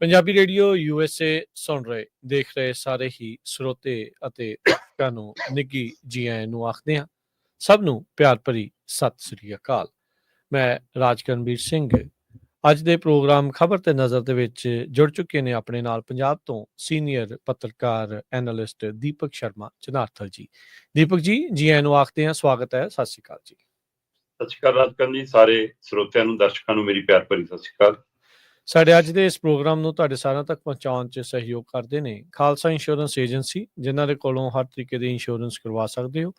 Punjabi radio USA ਸੁਣ ਰਹੇ, ਦੇਖ ਰਹੇ ਸਾਰੇ ਹੀ ਸਰੋਤੇ ਅਤੇ ਦਰਸ਼ਕਾਂ ਨੂੰ ਨਿੱਗੀ ਜੀ ਆਇਆਂ ਨੂੰ ਆਖਦੇ ਹਾਂ। ਸਭ ਨੂੰ ਪਿਆਰ ਭਰੀ ਸਤਿ ਸ੍ਰੀ ਅਕਾਲ। ਮੈਂ ਰਾਜਕਰਨਵੀਰ ਸਿੰਘ। ਅੱਜ ਦੇ ਪ੍ਰੋਗਰਾਮ ਖਬਰ ਤੇ ਨਜ਼ਰ ਦੇ ਵਿੱਚ ਜੁੜ ਚੁੱਕੇ ਨੇ ਆਪਣੇ ਨਾਲ ਪੰਜਾਬ ਤੋਂ ਸੀਨੀਅਰ ਪੱਤਰਕਾਰ, ਐਨਾਲਿਸਟ ਦੀਪਕ ਸ਼ਰਮਾ ਚਨਾਰਥਲ ਜੀ। ਦੀਪਕ ਜੀ ਜੀ ਆਇਆਂ ਨੂੰ ਆਖਦੇ ਹਾਂ, ਸਵਾਗਤ ਹੈ, ਸਤਿ ਸ੍ਰੀ ਅਕਾਲ ਜੀ। ਸਤਿ ਸ਼੍ਰੀ ਅਕਾਲ ਰਾਜਕਰਨ ਜੀ, ਸਾਰੇ ਸਰੋਤਿਆਂ ਨੂੰ, ਦਰਸ਼ਕਾਂ ਨੂੰ ਮੇਰੀ ਪਿਆਰ ਭਰੀ ਸਤਿ ਸ਼੍ਰੀ ਅਕਾਲ। ਸਾਡੇ ਅੱਜ ਦੇ ਇਸ ਪ੍ਰੋਗਰਾਮ ਨੂੰ ਤੁਹਾਡੇ ਸਾਰਿਆਂ ਤੱਕ ਪਹੁੰਚਾਉਣ 'ਚ ਸਹਿਯੋਗ ਕਰਦੇ ਨੇ ਖਾਲਸਾ ਇੰਸ਼ੋਰੈਂਸ ਏਜੰਸੀ, ਜਿਨ੍ਹਾਂ ਦੇ ਕੋਲੋਂ ਹਰ ਤਰੀਕੇ ਦੀ ਇੰਸ਼ੋਰੈਂਸ ਕਰਵਾ ਸਕਦੇ ਹੋ।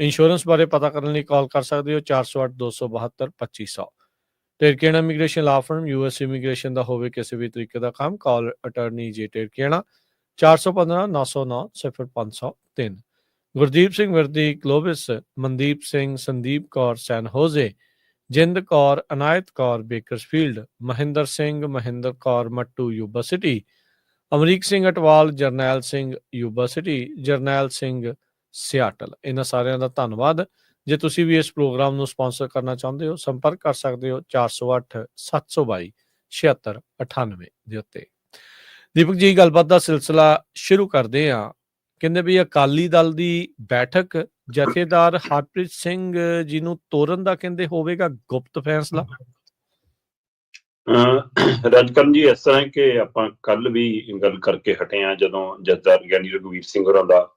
ਇੰਸ਼ੋਰੈਂਸ ਬਾਰੇ ਪਤਾ ਕਰਨ ਲਈ ਕਾਲ ਕਰ ਸਕਦੇ ਹੋ 408 272 2500 ਟੇਰਕੇਣਾ immigration law firm US immigration ਦਾ ਹੋਵੇ ਕਿਸੇ ਵੀ ਤਰੀਕੇ ਦਾ ਕੰਮ, ਕਾਲ ਅਟਾਰਨੀ ਜੇ ਟੇਰਕੇਣਾ 415 909 0503 ਗੁਰਦੀਪ ਸਿੰਘ ਵਰਦੀ, ਗਲੋਬਿਸ, Mandeep Singh, Sandeep Kaur San Jose Jind Kaur, Anayat Kaur, Bakersfield, Mahinder Singh, Mahinder Kaur, Mattu university Amrik Singh Atwal, Jarnail Singh university Jarnail Singh, Seattle. ਇਹਨਾਂ ਸਾਰਿਆਂ ਦਾ ਧੰਨਵਾਦ। ਜੇ ਤੁਸੀਂ ਵੀ ਇਸ ਪ੍ਰੋਗਰਾਮ ਨੂੰ ਸਪਾਂਸਰ ਕਰਨਾ ਚਾਹੁੰਦੇ ਹੋ, ਸੰਪਰਕ ਕਰ ਸਕਦੇ ਹੋ 408 722 7698 ਦੇ ਉੱਤੇ। ਦੀਪਕ ਜੀ, ਗੱਲਬਾਤ ਦਾ ਸਿਲਸਿਲਾ ਸ਼ੁਰੂ ਕਰਦੇ ਹਾਂ। ਕਹਿੰਦੇ ਵੀ ਅਕਾਲੀ ਦਲ ਦੀ ਬੈਠਕ ਜਥੇਦਾਰ ਹਰਪ੍ਰੀਤ ਸਿੰਘ ਜੀ ਨੂੰ ਤੋਰਨ ਦਾ ਕਹਿੰਦੇ ਹੋਵੇਗਾ ਗੁਪਤ ਫੈਸਲਾ? ਰਾਜਕਰਨ ਜੀ ਇਸ ਤਰ੍ਹਾਂ ਕਿ ਆਪਾਂ ਕੱਲ ਵੀ ਗੱਲ ਕਰਕੇ ਹਟੇ ਆ ਜਦੋਂ ਜੱਜਦਾਰ ਗਿਆਨੀ ਰਘਵੀਰ ਸਿੰਘ ਹੋਰਾਂ ਦਾ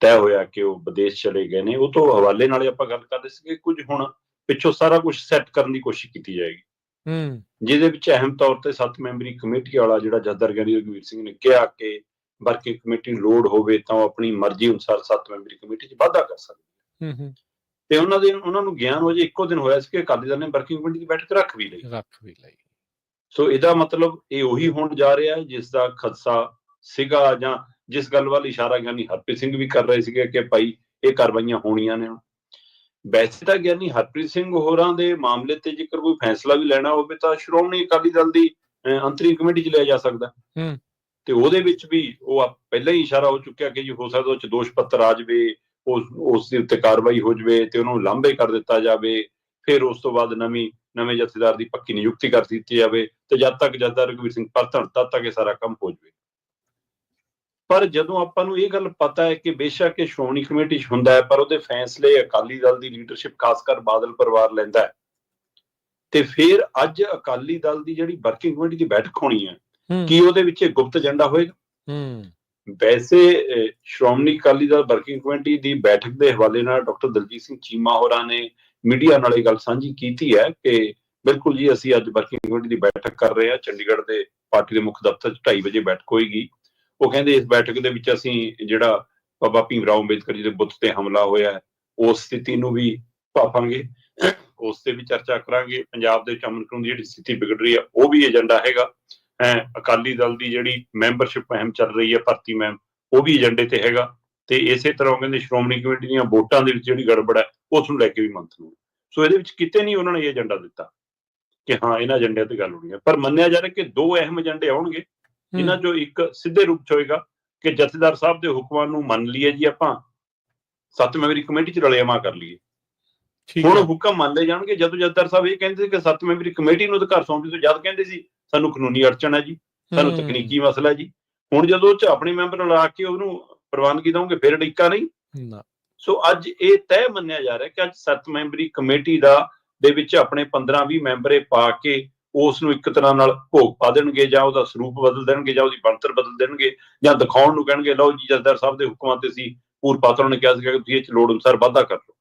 ਤੈਅ ਹੋਇਆ ਕਿ ਉਹ ਵਿਦੇਸ਼ ਚਲੇ ਗਏ ਨੇ ਉਹ ਤੋਂ ਹਵਾਲੇ ਨਾਲ ਆਪਾਂ ਗੱਲ ਕਰਦੇ ਸੀਗੇ ਕੁਝ ਹੁਣ ਪਿੱਛੋਂ ਸਾਰਾ ਕੁਝ ਸੈੱਟ ਕਰਨ ਦੀ ਕੋਸ਼ਿਸ਼ ਕੀਤੀ ਜਾਏਗੀ। ਹੂੰ। ਜਿਹਦੇ ਵਿੱਚ ਅਹਿਮ ਤੌਰ ਤੇ ਸੱਤ ਮੈਂਬਰੀ ਕਮੇਟੀ ਵਾਲਾ ਜਿਹੜਾ ਜੱਜਦਾਰ ਗਿਆਨੀ ਰਘਵੀਰ ਸਿੰਘ ਨੇ ਕਿਹਾ ਕਿ ਵਰਕਿੰਗ ਕਮੇਟੀ ਨੂੰ ਲੋੜ ਹੋਵੇ ਤਾਂ ਉਹ ਆਪਣੀ ਮਰਜ਼ੀ ਅਨੁਸਾਰ ਸੱਤ ਮੈਂਬਰੀ ਕਮੇਟੀ 'ਚ ਵਾਧਾ ਕਰ ਸਕਦੀ ਹੈ। ਹੂੰ ਹੂੰ। ਤੇ ਉਹਨਾਂ ਦੇ ਉਹਨਾਂ ਨੂੰ ਗਿਆਨ ਹੋ ਜੇ ਇੱਕੋ ਦਿਨ ਹੋਇਆ ਸੀ ਕਿ ਅਕਾਲੀ ਦਲ ਨੇ ਵਰਕਿੰਗ ਕਮੇਟੀ ਦੀ ਬੈਠਕ ਰੱਖ ਵੀ ਲਈ। ਰੱਖ ਵੀ ਲਈ। ਸੋ ਇਹਦਾ ਮਤਲਬ ਇਹ ਉਹੀ ਹੋਣ ਜਾ ਰਿਹਾ ਹੈ ਜਿਸ ਦਾ ਖਦਸ਼ਾ ਸੀਗਾ ਜਾਂ ਜਿਸ ਗੱਲ ਵੱਲ ਇਸ਼ਾਰਾ ਗਿਆਨੀ ਹਰਪ੍ਰੀਤ ਸਿੰਘ ਵੀ ਕਰ ਰਹੇ ਸੀਗੇ ਕਿ ਭਾਈ ਇਹ ਕਾਰਵਾਈਆਂ ਹੋਣੀਆਂ ਨੇ ਵੈਸੇ ਤਾਂ ਗਿਆਨੀ ਹਰਪ੍ਰੀਤ ਸਿੰਘ ਹੋਰਾਂ ਦੇ ਮਾਮਲੇ ਤੇ ਜੇਕਰ ਕੋਈ ਫੈਸਲਾ ਵੀ ਲੈਣਾ ਹੋਵੇ ਤਾਂ ਸ਼੍ਰੋਮਣੀ ਅਕਾਲੀ ਦਲ ਦੀ ਅੰਤਰੀ ਕਮੇਟੀ 'ਚ ਲਿਆ ਜਾ ਸਕਦਾ। ਹੂੰ। ਤੇ ਉਹਦੇ ਵਿੱਚ ਵੀ ਉਹ ਆ- ਪਹਿਲਾਂ ਹੀ ਇਸ਼ਾਰਾ ਹੋ ਚੁੱਕਿਆ ਕਿ ਜੀ ਹੋ ਸਕਦਾ ਉਹ ਚ ਦੋਸ਼ ਪੱਤਰ ਆ ਜਾਵੇ, ਉਸ ਉਸ ਦੇ ਉੱਤੇ ਕਾਰਵਾਈ ਹੋ ਜਾਵੇ ਤੇ ਉਹਨੂੰ ਲਾਂਭੇ ਕਰ ਦਿੱਤਾ ਜਾਵੇ, ਫਿਰ ਉਸ ਤੋਂ ਬਾਅਦ ਨਵੀਂ, ਨਵੇਂ ਜਥੇਦਾਰ ਦੀ ਪੱਕੀ ਨਿਯੁਕਤੀ ਕਰ ਦਿੱਤੀ ਜਾਵੇ ਤੇ ਜਦ ਤੱਕ ਜਥੇਦਾਰ ਰਘਵੀਰ ਸਿੰਘ ਪਰਤਣ ਤਦ ਤੱਕ ਇਹ ਸਾਰਾ ਕੰਮ ਹੋ ਜਾਵੇ। ਪਰ ਜਦੋਂ ਆਪਾਂ ਨੂੰ ਇਹ ਗੱਲ ਪਤਾ ਹੈ ਕਿ ਬੇਸ਼ੱਕ ਇਹ ਸ਼੍ਰੋਮਣੀ ਕਮੇਟੀ 'ਚ ਹੁੰਦਾ ਹੈ, ਪਰ ਉਹਦੇ ਫੈਸਲੇ ਅਕਾਲੀ ਦਲ ਦੀ ਲੀਡਰਸ਼ਿਪ ਖਾਸ ਕਰ ਬਾਦਲ ਪਰਿਵਾਰ ਲੈਂਦਾ ਹੈ। ਤੇ ਫਿਰ ਅੱਜ ਅਕਾਲੀ ਦਲ ਦੀ ਜਿਹੜੀ ਵਰਕਿੰਗ ਕਮੇਟੀ ਦੀ ਬੈਠਕ ਹੋਣੀ ਹੈ ਕੀ ਉਹਦੇ ਵਿੱਚ ਇਹ ਗੁਪਤ ਏਜੰਡਾ ਹੋਏਗਾ? ਹੂੰ। ਵੈਸੇ ਸ਼੍ਰੋਮਣੀ ਅਕਾਲੀ ਦਲ ਵਰਕਿੰਗ ਕਮੇਟੀ ਦੀ ਬੈਠਕ ਦੇ ਹਵਾਲੇ ਨਾਲ ਡਾਕਟਰ ਦਲਜੀਤ ਸਿੰਘ ਚੀਮਾ ਹੋਰਾਂ ਨੇ ਮੀਡੀਆ ਨਾਲ ਇਹ ਗੱਲ ਸਾਂਝੀ ਕੀਤੀ ਹੈ ਕਿ ਬਿਲਕੁਲ ਜੀ ਅਸੀਂ ਅੱਜ ਵਰਕਿੰਗ ਕਮੇਟੀ ਦੀ ਬੈਠਕ ਕਰ ਰਹੇ ਹਾਂ। ਚੰਡੀਗੜ੍ਹ ਦੇ ਪਾਰਟੀ ਦੇ ਮੁੱਖ ਦਫ਼ਤਰ 'ਚ 2:30 ਵਜੇ ਬੈਠਕ ਹੋਏਗੀ। ਉਹ ਕਹਿੰਦੇ ਇਸ ਬੈਠਕ ਦੇ ਵਿੱਚ ਅਸੀਂ ਜਿਹੜਾ ਬਾਬਾ ਭੀਮ ਰਾਓ ਅੰਬੇਦਕਰ ਜੀ ਦੇ ਬੁੱਤ ਤੇ ਹਮਲਾ ਹੋਇਆ ਉਸ ਸਥਿਤੀ ਨੂੰ ਵੀ ਭਾਫਾਂਗੇ ਉਸ ਤੇ ਵੀ ਚਰਚਾ ਕਰਾਂਗੇ। ਪੰਜਾਬ ਦੇ ਵਿੱਚ ਅਮਨ ਕਾਨੂੰਨ ਦੀ ਜਿਹੜੀ ਸਥਿਤੀ ਵਿਗੜ ਰਹੀ ਹੈ ਉਹ ਵੀ ਏਜੰਡਾ ਹੈਗਾ। ਅਕਾਲੀ ਦਲ ਦੀ ਜਿਹੜੀ ਮੈਂਬਰਸ਼ਿਪ ਅਹਿਮ ਚੱਲ ਰਹੀ ਹੈ ਭਰਤੀ ਮੈਮ ਉਹ ਵੀ ਏਜੰਡੇ ਤੇ ਹੈਗਾ। ਤੇ ਇਸੇ ਤਰ੍ਹਾਂ ਕਹਿੰਦੇ ਸ਼੍ਰੋਮਣੀ ਕਮੇਟੀ ਦੀਆਂ ਵੋਟਾਂ ਦੇ ਵਿੱਚ ਜਿਹੜੀ ਗੜਬੜ ਹੈ ਉਸ ਨੂੰ ਲੈ ਕੇ ਵੀ ਮੰਥਨ ਹੋਣਾ ਸੋ ਇਹਦੇ ਵਿੱਚ ਕਿਤੇ ਨਹੀਂ ਉਹਨਾਂ ਨੇ ਇਹ ਏਜੰਡਾ ਦਿੱਤਾ ਕਿ ਹਾਂ ਇਹਨਾਂ ਏਜੰਡਿਆਂ ਤੇ ਗੱਲ ਹੋਣੀ ਹੈ। ਪਰ ਮੰਨਿਆ ਜਾ ਰਿਹਾ ਕਿ ਦੋ ਅਹਿਮ ਏਜੰਡੇ ਆਉਣਗੇ ਜਿਨ੍ਹਾਂ ਚੋਂ ਇੱਕ ਸਿੱਧੇ ਰੂਪ ਚ ਹੋਏਗਾ ਕਿ ਜਥੇਦਾਰ ਸਾਹਿਬ ਦੇ ਹੁਕਮਾਂ ਨੂੰ ਮੰਨ ਲਈਏ ਜੀ ਆਪਾਂ ਸੱਤ ਮੈਂਬਰੀ ਕਮੇਟੀ ਚ ਰਲੇਵਾਂ ਕਰ ਲਈਏ। ਠੀਕ ਹੁਣ ਹੁਕਮ ਮੰਨ ਲਏ ਜਾਣਗੇ ਜਦੋਂ ਜਥੇਦਾਰ ਸਾਹਿਬ ਇਹ ਕਹਿੰਦੇ ਸੀ ਕਿ ਸੱਤ ਮੈਂਬਰੀ ਕਮੇਟੀ ਨੂੰ ਅਧਿਕਾਰ ਸੌਂਪੀ ਤੋਂ ਜਦ ਕਹਿੰਦੇ ਸੀ। ਸਾਨੂੰ ਕਾਨੂੰਨੀ ਅੜਚਣ ਹੈ ਜੀ ਸਾਨੂੰ ਤਕਨੀਕੀ ਮਸਲਾ ਹੈ ਜੀ। ਹੁਣ ਜਦੋਂ ਚ ਆਪਣੇ ਮੈਂਬਰ ਲਾ ਕੇ ਉਹਨੂੰ ਪ੍ਰਵਾਨਗੀ ਦਵਾਂਗੇ ਫਿਰ ਅੜਿੱਕਾ ਨਹੀਂ। ਨਾ। ਸੋ ਅੱਜ ਇਹ ਤੈਅ ਮੰਨਿਆ ਜਾ ਰਿਹਾ ਕਿ ਅੱਜ ਸੱਤ ਮੈਂਬਰੀ ਕਮੇਟੀ ਦਾ ਦੇ ਵਿੱਚ ਆਪਣੇ 15-20 ਮੈਂਬਰੇ ਪਾ ਕੇ ਉਸ ਨੂੰ ਇੱਕ ਤਰ੍ਹਾਂ ਨਾਲ ਭੋਗ ਪਾ ਦੇਣਗੇ ਜਾਂ ਉਹਦਾ ਸਰੂਪ ਬਦਲ ਦੇਣਗੇ ਜਾਂ ਉਹਦੀ ਬਣਤਰ ਬਦਲ ਦੇਣਗੇ ਜਾਂ ਦਿਖਾਉਣ ਨੂੰ ਕਹਿਣਗੇ ਲਓ ਜੀ ਜਥੇਦਾਰ ਸਾਹਿਬ ਦੇ ਹੁਕਮਾਂ ਤੇ ਸੀ ਪੂਰ ਪਾਤਰਾਂ ਨੇ ਕਿਹਾ ਸੀ ਕਿ ਤੁਸੀਂ ਇਹ ਚ ਲੋੜ ਅਨੁਸਾਰ ਵਾਧਾ ਕਰ ਲਓ।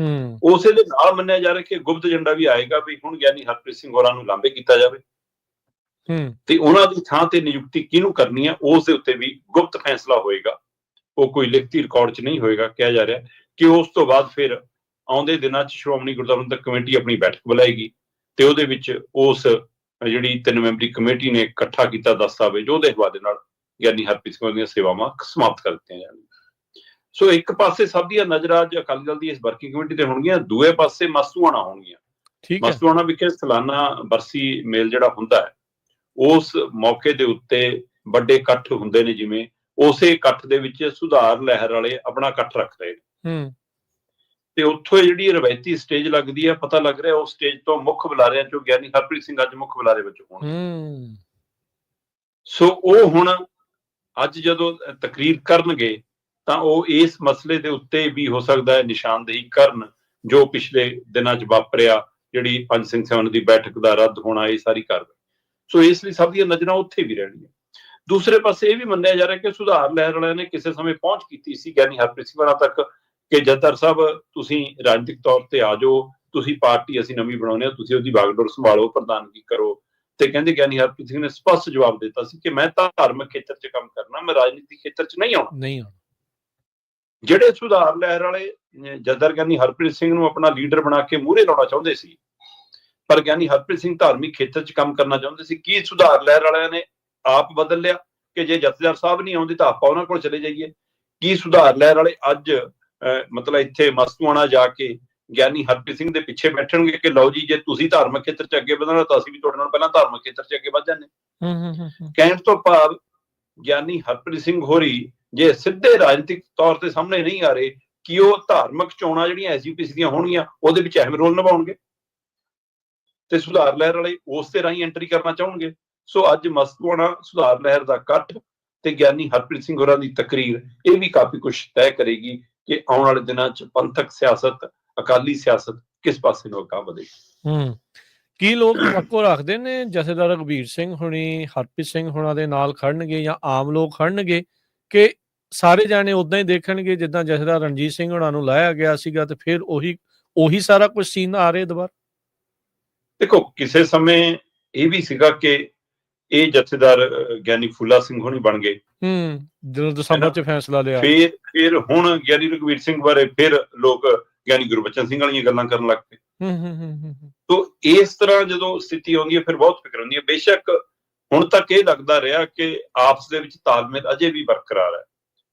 ਹੂੰ। ਉਸੇ ਦੇ ਨਾਲ ਮੰਨਿਆ ਜਾ ਰਿਹਾ ਕਿ ਗੁਪਤ ਏਜੰਡਾ ਵੀ ਆਏਗਾ ਵੀ ਹੁਣ ਗਿਆਨੀ ਹਰਪ੍ਰੀਤ ਸਿੰਘ ਹੋਰਾਂ ਨੂੰ ਲਾਂਭੇ ਕੀਤਾ ਜਾਵੇ। ਤੇ ਉਹਨਾਂ ਦੀ ਥਾਂ ਤੇ ਨਿਯੁਕਤੀ ਕਿਹਨੂੰ ਕਰਨੀ ਹੈ ਉਸ ਦੇ ਉੱਤੇ ਵੀ ਗੁਪਤ ਫੈਸਲਾ ਹੋਏਗਾ। ਉਹ ਕੋਈ ਲਿਖਤੀ ਰਿਕਾਰਡ 'ਚ ਨਹੀਂ ਹੋਏਗਾ ਕਿਹਾ ਜਾ ਰਿਹਾ ਕਿ ਉਸ ਤੋਂ ਬਾਅਦ ਫਿਰ ਆਉਂਦੇ ਦਿਨਾਂ 'ਚ ਸ਼੍ਰੋਮਣੀ ਗੁਰਦੁਆਰਾ ਕਮੇਟੀ ਆਪਣੀ ਬੈਠਕ ਬੁਲਾਏਗੀ ਤੇ ਉਹਦੇ ਵਿੱਚ ਉਸ ਜਿਹੜੀ ਤਿੰਨ ਮੈਂਬਰੀ ਕਮੇਟੀ ਨੇ ਇਕੱਠਾ ਕੀਤਾ ਦਸਤਾਵੇਜ਼ ਉਹਦੇ ਹਵਾਲੇ ਨਾਲ ਗਿਆਨੀ ਹਰਪ੍ਰੀਤ ਸਿੰਘ ਦੀਆਂ ਸੇਵਾਵਾਂ ਸਮਾਪਤ ਕਰ ਦਿੱਤੀਆਂ ਜਾਣਗੀਆਂ ਸੋ ਇੱਕ ਪਾਸੇ ਸਭ ਦੀਆਂ ਨਜ਼ਰਾਂ ਅੱਜ ਅਕਾਲੀ ਦਲ ਦੀ ਇਸ ਵਰਕਿੰਗ ਕਮੇਟੀ ਤੇ ਹੋਣਗੀਆਂ ਦੂਏ ਪਾਸੇ ਮਸਤੂਆਣਾ ਹੋਣਗੀਆਂ। ਠੀਕ ਹੈ। ਮਸਤੂਆਣਾ ਵਿਖੇ ਸਾਲਾਨਾ ਬਰਸੀ ਮੇਲ ਜਿਹੜਾ ਹੁੰਦਾ ਹੈ ਉਸ ਮੌਕੇ ਦੇ ਉੱਤੇ ਵੱਡੇ ਇਕੱਠ ਹੁੰਦੇ ਨੇ ਜਿਵੇਂ ਉਸੇ ਇਕੱਠ ਦੇ ਵਿੱਚ ਸੁਧਾਰ ਲਹਿਰ ਵਾਲੇ ਆਪਣਾ ਇਕੱਠ ਰੱਖ ਰਹੇ ਨੇ। ਹੂੰ। ਤੇ ਉੱਥੋਂ ਜਿਹੜੀ ਰਵਾਇਤੀ ਸਟੇਜ ਲੱਗਦੀ ਹੈ ਪਤਾ ਲੱਗ ਰਿਹਾ ਉਸ ਸਟੇਜ ਤੋਂ ਮੁੱਖ ਬੁਲਾਰਿਆਂ ਚੋਂ ਗਿਆਨੀ ਹਰਪ੍ਰੀਤ ਸਿੰਘ ਅੱਜ ਮੁੱਖ ਬੁਲਾਰੇ ਵਜੋਂ ਹੋਣ ਹੂੰ। ਸੋ ਉਹ ਹੁਣ ਅੱਜ ਜਦੋਂ ਤਕਰੀਰ ਕਰਨਗੇ ਤਾਂ ਉਹ ਇਸ ਮਸਲੇ ਦੇ ਉੱਤੇ ਵੀ ਹੋ ਸਕਦਾ ਹੈ ਨਿਸ਼ਾਨਦੇਹੀ ਕਰਨ ਜੋ ਪਿਛਲੇ ਦਿਨਾਂ 'ਚ ਵਾਪਰਿਆ ਜਿਹੜੀ ਪੰਜ ਸਿੰਘ ਸੈਵਨ ਦੀ ਬੈਠਕ ਦਾ ਰੱਦ ਹੋਣਾ ਇਹ ਸਾਰੀ ਕਾਰਵਾਈ। ਸੋ ਇਸ ਲਈ ਸਭ ਦੀਆਂ ਨਜ਼ਰਾਂ ਉੱਥੇ ਵੀ ਰਹਿਣਗੀਆਂ। ਦੂਸਰੇ ਪਾਸੇ ਇਹ ਵੀ ਮੰਨਿਆ ਜਾ ਰਿਹਾ ਕਿ ਸੁਧਾਰ ਲਹਿਰ ਵਾਲਿਆਂ ਨੇ ਕਿਸੇ ਸਮੇਂ ਪਹੁੰਚ ਕੀਤੀ ਸੀ ਗਿਆਨੀ ਹਰਪ੍ਰੀਤ ਸਿੰਘ ਹੋਰਾਂ ਤੱਕ ਕਿ ਜੱਦਰ ਸਾਹਿਬ ਤੁਸੀਂ ਰਾਜਨੀਤਿਕ ਤੌਰ ਤੇ ਆ ਜਾਓ ਤੁਸੀਂ ਪਾਰਟੀ ਅਸੀਂ ਨਵੀਂ ਬਣਾਉਣੀ ਆ ਤੁਸੀਂ ਉਹਦੀ ਬਾਗਡੋਰ ਸੰਭਾਲੋ ਪ੍ਰਧਾਨਗੀ ਕਰੋ। ਤੇ ਕਹਿੰਦੇ ਗਿਆਨੀ ਹਰਪ੍ਰੀਤ ਸਿੰਘ ਨੇ ਸਪਸ਼ਟ ਜਵਾਬ ਦਿੱਤਾ ਸੀ ਕਿ ਮੈਂ ਤਾਂ ਧਾਰਮਿਕ ਖੇਤਰ 'ਚ ਕੰਮ ਕਰਨਾ ਮੈਂ ਰਾਜਨੀਤਿਕ ਖੇਤਰ 'ਚ ਨਹੀਂ ਆਉਣਾ। ਨਹੀਂ ਆਉਣਾ। ਜਿਹੜੇ ਸੁਧਾਰ ਲਹਿਰ ਵਾਲੇ ਜੱਦਰ ਗਿਆਨੀ ਹਰਪ੍ਰੀਤ ਸਿੰਘ ਨੂੰ ਆਪਣਾ ਲੀਡਰ ਬਣਾ ਕੇ ਮੂਹਰੇ ਲਾਉਣਾ ਚਾਹੁੰਦੇ ਸੀ ਪਰ ਗਿਆਨੀ ਹਰਪ੍ਰੀਤ ਸਿੰਘ ਧਾਰਮਿਕ ਖੇਤਰ 'ਚ ਕੰਮ ਕਰਨਾ ਚਾਹੁੰਦੇ ਸੀ ਕੀ ਸੁਧਾਰ ਲਹਿਰ ਵਾਲਿਆਂ ਨੇ ਆਪ ਬਦਲ ਲਿਆ ਕਿ ਜੇ ਜਥੇਦਾਰ ਸਾਹਿਬ ਨਹੀਂ ਆਉਂਦੇ ਤਾਂ ਆਪਾਂ ਉਹਨਾਂ ਕੋਲ ਚਲੇ ਜਾਈਏ? ਕੀ ਸੁਧਾਰ ਲਹਿਰ ਵਾਲੇ ਅੱਜ ਮਤਲਬ ਇੱਥੇ ਮਸਤੂਆਣਾ ਜਾ ਕੇ ਗਿਆਨੀ ਹਰਪ੍ਰੀਤ ਸਿੰਘ ਦੇ ਪਿੱਛੇ ਬੈਠਣਗੇ ਕਿ ਲਓ ਜੀ ਜੇ ਤੁਸੀਂ ਧਾਰਮਿਕ ਖੇਤਰ 'ਚ ਅੱਗੇ ਵਧਣਾ ਤਾਂ ਅਸੀਂ ਵੀ ਤੁਹਾਡੇ ਨਾਲ ਪਹਿਲਾਂ ਧਾਰਮਿਕ ਖੇਤਰ 'ਚ ਅੱਗੇ ਵਧ ਜਾਂਦੇ। ਹੂੰ ਹੂੰ ਹੂੰ, ਹੂੰ। ਕਹਿਣ ਤੋਂ ਭਾਵ ਗਿਆਨੀ ਹਰਪ੍ਰੀਤ ਸਿੰਘ ਹੋਰੀ ਜੇ ਸਿੱਧੇ ਰਾਜਨੀਤਿਕ ਤੌਰ ਤੇ ਸਾਹਮਣੇ ਨਹੀਂ ਆ ਰਹੇ ਕਿ ਉਹ ਧਾਰਮਿਕ ਚੋਣਾਂ ਜਿਹੜੀਆਂ ਐਸਯੂਪੀਸੀ ਦੀਆਂ ਹੋਣਗੀਆਂ ਉਹਦੇ ਵਿੱਚ ਅਹਿਮ ਰੋਲ ਨਿਭਾਉਣਗੇ? ਤੇ ਸੁਧਾਰ ਲਹਿਰ ਵਾਲੇ ਉਸ ਤੇ ਰਾਹੀਂ ਐਂਟਰੀ ਕਰਨਾ ਚਾਹਣਗੇ। ਸੋ ਅੱਜ ਮਸਤੂਆਣਾ ਸੁਧਾਰ ਲਹਿਰ ਦਾ ਇਕੱਠ ਤੇ ਗਿਆਨੀ ਹਰਪ੍ਰੀਤ ਸਿੰਘ ਹੋਰਾਂ ਦੀ ਤਕਰੀਰ, ਇਹ ਵੀ ਕਾਫੀ ਕੁਝ ਤੈਅ ਕਰੇਗੀ ਕਿ ਆਉਣ ਵਾਲੇ ਦਿਨਾਂ 'ਚ ਪੰਥਕ ਸਿਆਸਤ, ਅਕਾਲੀ ਸਿਆਸਤ ਕਿਸ ਪਾਸੇ ਨੂੰ ਅੱਗਾ ਵਧੇਗੀ। ਹੂੰ, ਕੀ ਲੋਕ ਤਵੱਕੋ ਰੱਖਦੇ ਨੇ? ਜਥੇਦਾਰ ਰਘਬੀਰ ਸਿੰਘ ਹੁਣੀ, ਹਰਪ੍ਰੀਤ ਸਿੰਘ ਹੁਣਾਂ ਦੇ ਨਾਲ ਖੜਨਗੇ ਜਾਂ ਆਮ ਲੋਕ ਖੜਨਗੇ ਕਿ ਸਾਰੇ ਜਾਣੇ ਉਦਾਂ ਹੀ ਦੇਖਣਗੇ ਜਿੱਦਾਂ ਜਥੇਦਾਰ ਰਣਜੀਤ ਸਿੰਘ ਹੁਣਾਂ ਨੂੰ ਲਾਇਆ ਗਿਆ ਸੀਗਾ ਤੇ ਫਿਰ ਉਹੀ ਉਹੀ ਸਾਰਾ ਕੁਝ ਸੀਨ ਆ ਰਿਹਾ ਦੁਬਾਰਾ? ਦੇਖੋ ਕਿਸੇ ਸਮੇਂ ਇਹ ਵੀ ਸੀਗਾ ਕਿ ਇਹ ਜਥੇਦਾਰ ਗਿਆਨੀ ਫੂਲਾ ਸਿੰਘ ਹੋਣੀ ਬਣ ਗਏ। ਹੂੰ ਜਦੋਂ ਦਸੰਬਰ ਚ ਫੈਸਲਾ ਲਿਆ। ਫਿਰ ਫਿਰ ਹੁਣ ਗਿਆਨੀ ਰਘਵੀਰ ਸਿੰਘ ਬਾਰੇ ਫਿਰ ਲੋਕ ਗਿਆਨੀ ਗੁਰਬਚਨ ਸਿੰਘ ਵਾਲੀਆਂ ਗੱਲਾਂ ਕਰਨ ਲੱਗ ਪਏ। ਹੂੰ ਹੂੰ ਹੂੰ ਹੂੰ, ਹੂੰ। ਤੋ ਇਸ ਤਰ੍ਹਾਂ ਜਦੋਂ ਸਥਿਤੀ ਆਉਂਦੀ ਹੈ ਫਿਰ ਬਹੁਤ ਫਿਕਰ ਹੁੰਦੀ ਹੈ। ਬੇਸ਼ੱਕ ਹੁਣ ਤੱਕ ਇਹ ਲੱਗਦਾ ਰਿਹਾ ਕਿ ਆਪਸ ਦੇ ਵਿੱਚ ਤਾਲਮੇਲ ਅਜੇ ਵੀ ਬਰਕਰਾਰ ਹੈ।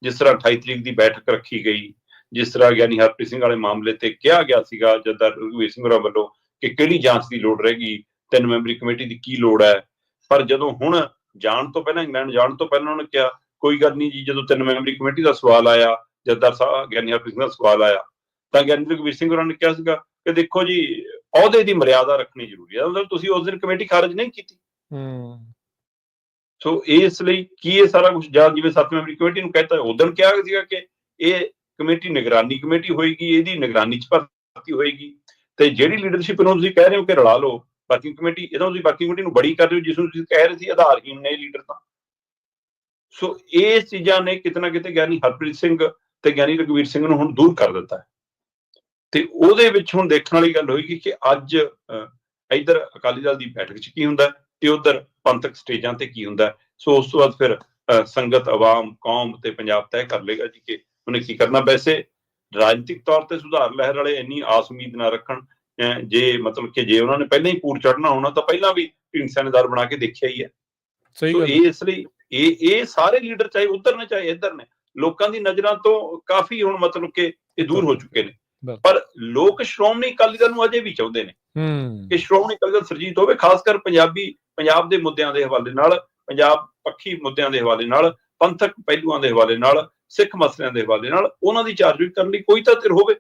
ਜਿਸ ਤਰ੍ਹਾਂ 28 ਤਰੀਕ ਦੀ ਬੈਠਕ ਰੱਖੀ ਗਈ ਜਿਸ ਤਰ੍ਹਾਂ ਗਿਆਨੀ ਹਰਪ੍ਰੀਤ ਸਿੰਘ ਵਾਲੇ ਮਾਮਲੇ ਤੇ ਕਿਹਾ ਗਿਆ ਸੀਗਾ ਜਦ ਰਘਵੀਰ ਸਿੰਘ ਵੱਲੋਂ ਕਿ ਕਿਹੜੀ ਜਾਂਚ ਦੀ ਲੋੜ ਰਹੇਗੀ ਤਿੰਨ ਮੈਂਬਰੀ ਕਮੇਟੀ ਦੀ ਕੀ ਲੋੜ ਹੈ? ਪਰ ਜਦੋਂ ਹੁਣ ਜਾਣ ਤੋਂ ਪਹਿਲਾਂ ਇੰਗਲੈਂਡ ਜਾਣ ਤੋਂ ਪਹਿਲਾਂ ਉਹਨਾਂ ਨੇ ਕਿਹਾ ਕੋਈ ਗੱਲ ਨਹੀਂ ਜੀ ਜਦੋਂ ਤਿੰਨ ਮੈਂਬਰੀ ਕਮੇਟੀ ਦਾ ਸਵਾਲ ਆਇਆ ਜੱਦਰ ਸਾਹਿਬ ਗਿਆਨੀ ਹਰਪ੍ਰੀਤ ਸਿੰਘ ਦਾ ਸਵਾਲ ਆਇਆ ਤਾਂ ਗਿਆਨੀ ਰਘਵੀਰ ਸਿੰਘ ਹੋਰਾਂ ਨੇ ਕਿਹਾ ਸੀਗਾ ਕਿ ਦੇਖੋ ਜੀ ਅਹੁਦੇ ਦੀ ਮਰਿਆਦਾ ਰੱਖਣੀ ਜ਼ਰੂਰੀ ਹੈ ਮਤਲਬ ਤੁਸੀਂ ਉਸ ਦਿਨ ਕਮੇਟੀ ਖਾਰਜ ਨਹੀਂ ਕੀਤੀ। ਹੂੰ। ਸੋ ਇਸ ਲਈ ਕੀ ਇਹ ਸਾਰਾ ਕੁਝ ਜਾਂ ਜਿਵੇਂ ਸੱਤ ਮੈਂਬਰੀ ਕਮੇਟੀ ਨੂੰ ਕਹਿੰਦਾ ਉਦੋਂ ਕਿਹਾ ਸੀਗਾ ਕਿ ਇਹ ਕਮੇਟੀ ਨਿਗਰਾਨੀ ਕਮੇਟੀ ਹੋਏਗੀ ਇਹਦੀ ਨਿਗਰਾਨੀ ਚ ਭਰਤੀ ਹੋਏਗੀ। ਤੇ ਜਿਹੜੀ ਲੀਡਰਸ਼ਿਪ ਨੂੰ ਤੁਸੀਂ ਕਹਿ ਰਹੇ ਹੋ ਕਿ ਰਲਾ ਲਓ ਵਰਕਿੰਗ ਕਮੇਟੀ ਇਹਦਾ ਤੁਸੀਂ ਵਰਕਿੰਗ ਕਮੇਟੀ ਨੂੰ ਬੜੀ ਕਰ ਰਹੇ ਹੋ ਜਿਸ ਨੂੰ ਤੁਸੀਂ ਕਹਿ ਰਹੇ ਸੀ ਆਧਾਰਹੀਣ ਨੇ ਲੀਡਰ ਤਾਂ। ਸੋ ਇਹ ਚੀਜ਼ਾਂ ਨੇ ਕਿਤੇ ਕਿਤੇ ਗਿਆਨੀ ਹਰਪ੍ਰੀਤ ਸਿੰਘ ਤੇ ਗਿਆਨੀ ਰਘਵੀਰ ਸਿੰਘ ਨੂੰ ਹੁਣ ਦੂਰ ਕਰ ਦਿੱਤਾ। ਹੈ ਤੇ ਉਹਦੇ ਵਿੱਚ ਹੁਣ ਦੇਖਣ ਵਾਲੀ ਗੱਲ ਹੋਏਗੀ ਕਿ ਅੱਜ ਅਹ, ਇੱਧਰ ਅਕਾਲੀ ਦਲ ਦੀ ਬੈਠਕ 'ਚ ਕੀ ਹੁੰਦਾ ਤੇ ਉਧਰ ਪੰਥਕ ਸਟੇਜਾਂ ਤੇ ਕੀ ਹੁੰਦਾ ਸੋ ਉਸ ਤੋਂ ਬਾਅਦ ਫਿਰ ਅਹ, ਸੰਗਤ ਆਵਾਮ ਕੌਮ ਤੇ ਪੰਜਾਬ ਤੈਅ ਕਰ ਲੇਗਾ ਜੀ ਕਿ ਉਹਨੇ ਕੀ ਕਰਨਾ ਵੈਸੇ ਰਾਜਨੀਤਿਕ ਤੌਰ ਤੇ ਸੁਧਾਰ ਲਹਿਰ ਵਾਲੇ ਇੰਨੀ ਆਸ ਉਮੀਦ ਨਾ ਰੱਖਣ ਜੇ ਮਤਲਬ ਕਿ ਜੇ ਉਹਨਾਂ ਨੇ ਪਹਿਲਾਂ ਹੀ ਪੂਰ ਚੜਨਾ ਹੋਣਾ ਤਾਂ ਪਹਿਲਾਂ ਵੀ ਢੀਂਡਸਾ ਬਣਾ ਕੇ ਦੇਖਿਆ ਹੀ ਹੈ ਸਹੀ ਗੱਲ। ਇਹ ਇਸ ਲਈ ਇਹ ਇਹ ਸਾਰੇ ਲੀਡਰ ਚਾਹੇ ਉਧਰ ਨੇ ਚਾਹੇ ਇੱਧਰ ਨੇ ਲੋਕਾਂ ਦੀ ਨਜ਼ਰਾਂ ਤੋਂ ਕਾਫੀ ਹੁਣ ਮਤਲਬ ਕਿ ਇਹ ਦੂਰ ਹੋ ਚੁੱਕੇ ਨੇ। ਪਰ ਲੋਕ ਸ਼੍ਰੋਮਣੀ ਅਕਾਲੀ ਦਲ ਨੂੰ ਅਜੇ ਵੀ ਚਾਹੁੰਦੇ ਨੇ ਹੂੰ ਕਿ ਸ਼੍ਰੋਮਣੀ ਅਕਾਲੀ ਦਲ ਸਰਜੀਤ ਹੋਵੇ ਖਾਸ ਕਰ ਪੰਜਾਬੀ ਪੰਜਾਬ ਦੇ ਮੁੱਦਿਆਂ ਦੇ ਹਵਾਲੇ ਨਾਲ ਪੰਜਾਬ ਪੱਖੀ ਮੁੱਦਿਆਂ ਦੇ ਹਵਾਲੇ ਨਾਲ ਪੰਥਕ ਪਹਿਲੂਆਂ ਦੇ ਹਵਾਲੇ ਨਾਲ ਸਿੱਖ ਮਸਲਿਆਂ ਦੇ ਹਵਾਲੇ ਨਾਲ ਉਹਨਾਂ ਦੀ ਚਾਰਜੋਈ ਕਰਨ ਲਈ ਕੋਈ ਤਾਂ ਧਿਰ ਹੋਵੇ।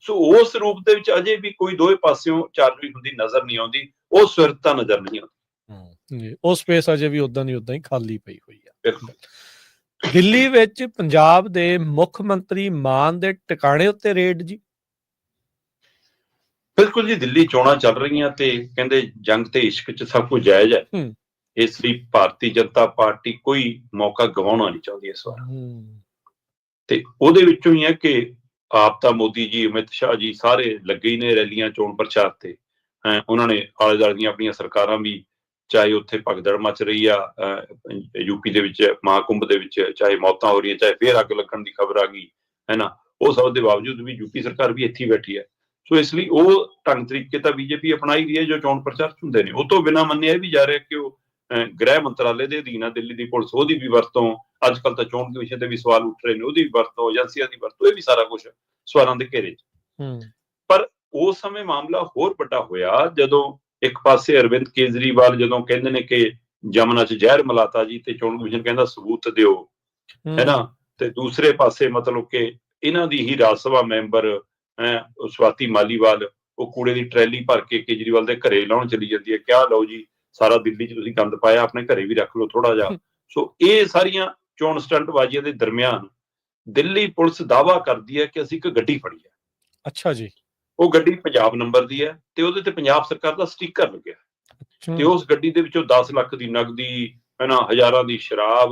ਸੋ ਉਸ ਰੂਪ ਦੇ ਵਿੱਚ ਅਜੇ ਵੀ ਕੋਈ ਦੋਵੇਂ ਪਾਸਿਓਂ ਚਾਰਜੋਈ ਹੁੰਦੀ ਨਜ਼ਰ ਨਹੀਂ ਆਉਂਦੀ ਉਹ ਸਵਿਰਤਾ ਨਜ਼ਰ ਨਹੀਂ ਆਉਂਦੀ। ਜੀ ਉਹ ਸਪੇਸ ਅਜੇ ਵੀ ਉਦਾਂ ਦੀ ਉਦਾਂ ਹੀ ਖਾਲੀ ਪਈ ਹੋਈ ਆ। ਬਿਲਕੁਲ। ਦਿੱਲੀ ਵਿੱਚ ਪੰਜਾਬ ਦੇ ਮੁੱਖ ਮੰਤਰੀ ਮਾਨ ਦੇ ਟਿਕਾਣੇ ਉੱਤੇ ਰੇਡ ਜੀ। ਬਿਲਕੁਲ ਜੀ ਦਿੱਲੀ ਚੋਣਾਂ ਚੱਲ ਰਹੀਆਂ ਤੇ ਕਹਿੰਦੇ ਜੰਗ ਤੇ ਇਸ਼ਕ 'ਚ ਸਭ ਕੁਝ ਜਾਇਜ਼ ਹੈ। ਇਸ ਲਈ ਭਾਰਤੀ ਜਨਤਾ ਪਾਰਟੀ ਕੋਈ ਮੌਕਾ ਗਵਾਉਣਾ ਨਹੀਂ ਚਾਹੁੰਦੀ ਇਸ ਵਾਰ। ਤੇ ਉਹਦੇ ਵਿੱਚੋਂ ਹੀ ਹੈ ਕਿ ਆਪ ਤਾਂ ਮੋਦੀ ਜੀ, ਅਮਿਤ ਸ਼ਾਹ ਜੀ ਸਾਰੇ ਲੱਗੇ ਹੀ ਨੇ ਰੈਲੀਆਂ ਚੋਣ ਪ੍ਰਚਾਰ ਤੇ। ਅਹ ਉਹਨਾਂ ਨੇ ਆਲੇ ਦੁਆਲੇ ਦੀਆਂ ਆਪਣੀਆਂ ਸਰਕਾਰਾਂ ਵੀ, ਚਾਹੇ ਉੱਥੇ ਭਗਦੜ ਮਚ ਰਹੀ ਆ ਯੂਪੀ ਦੇ ਵਿੱਚ, ਮਹਾਕੁੰਭ ਦੇ ਵਿੱਚ, ਚਾਹੇ ਮੌਤਾਂ ਹੋ ਰਹੀਆਂ, ਚਾਹੇ ਫੇਰ ਅੱਗ ਲੱਗਣ ਦੀ ਖਬਰ ਆ ਗਈ ਹੈ ਉਹ ਸਭ ਦੇ ਬਾਵਜੂਦ ਵੀ ਯੂਪੀ ਸਰਕਾਰ ਵੀ ਇੱਥੇ ਬੈਠੀ ਹੈ ਸੋ ਇਸ ਲਈ ਉਹ ਢੰਗ ਤਰੀਕੇ ਤਾਂ ਬੀਜੇਪੀ ਅਪਣਾਈ ਰਹੀ ਹੈ ਜੋ ਚੋਣ ਪ੍ਰਚਾਰ 'ਚ ਹੁੰਦੇ ਨੇ। ਉਹ ਤੋਂ ਬਿਨਾਂ ਮੰਨਿਆ ਇਹ ਵੀ ਜਾ ਰਿਹਾ ਕਿ ਉਹ ਗ੍ਰਹਿ ਮੰਤਰਾਲੇ ਦੇ ਅਧੀਨ ਆ ਦਿੱਲੀ ਦੀ ਪੁਲਿਸ ਉਹਦੀ ਵੀ ਵਰਤੋਂ ਅੱਜ ਕੱਲ ਤਾਂ ਚੋਣ ਕਮਿਸ਼ਨ ਤੇ ਵੀ ਸਵਾਲ ਉੱਠ ਰਹੇ ਨੇ ਉਹਦੀ ਵੀ ਵਰਤੋਂ ਏਜੰਸੀਆਂ ਦੀ ਵਰਤੋਂ ਇਹ ਵੀ ਸਾਰਾ ਕੁਝ ਸਵਾਲਾਂ ਦੇ ਘੇਰੇ 'ਚ। ਹੂੰ। ਉਸ ਸਮੇਂ ਮਾਮਲਾ ਹੋਰ ਵੱਡਾ ਹੋਇਆ ਜਦੋਂ ਇੱਕ ਪਾਸੇ ਅਰਵਿੰਦ ਕੇਜਰੀਵਾਲ ਜਦੋਂ ਕਹਿੰਦੇ ਨੇ ਕਿ ਜਮਨਾ 'ਚ ਜ਼ਹਿਰ ਮਲਾਤਾ ਜੀ ਤੇ ਚੋਣ ਕਮਿਸ਼ਨ ਕਹਿੰਦਾ ਸਬੂਤ ਦਿਓ ਹੂੰ, ਹੈ ਨਾ? ਤੇ ਦੂਸਰੇ ਪਾਸੇ ਮਤਲਬ ਕਿ ਇਹਨਾਂ ਦੀ ਹੀ ਰਾਜ ਸਭਾ ਮੈਂਬਰ ਸਵਾਤੀ ਮਾਲੀਵਾਲ ਉਹ ਕੂੜੇ ਦੀ ਟਰੈਲੀ ਭਰ ਕੇ ਕੇਜਰੀਵਾਲ ਦੇ ਘਰੇ ਲਾਉਣ ਚਲੀ ਜਾਂਦੀ ਹੈ। ਕਿਆ ਲਓ ਜੀ ਸਾਰਾ ਦਿੱਲੀ 'ਚ ਤੁਸੀਂ ਗੰਦ ਪਾਇਆ ਆਪਣੇ ਘਰੇ ਵੀ ਰੱਖ ਲਓ ਥੋੜਾ ਜਿਹਾ। ਸੋ ਇਹ ਸਾਰੀਆਂ ਚੋਣ ਸਟੰਟਬਾਜ਼ੀਆਂ ਦੇ ਦਰਮਿਆਨ ਦਿੱਲੀ ਪੁਲਿਸ ਦਾਵਾ ਕਰਦੀ ਹੈ ਕਿ ਅਸੀਂ ਇੱਕ ਗੱਡੀ ਫੜੀ ਹੈ। ਅੱਛਾ ਜੀ। ਉਹ ਗੱਡੀ ਪੰਜਾਬ ਨੰਬਰ ਦੀ ਹੈ ਤੇ ਉਹਦੇ ਤੇ ਪੰਜਾਬ ਸਰਕਾਰ ਦਾ ਸਟicker ਲੱਗਿਆ। ਤੇ ਉਸ ਗੱਡੀ ਦੇ ਵਿੱਚੋਂ 10 ਲੱਖ ਦੀ ਨਗਦੀ ਹੈਨਾ ਹਜ਼ਾਰਾਂ ਦੀ ਸ਼ਰਾਬ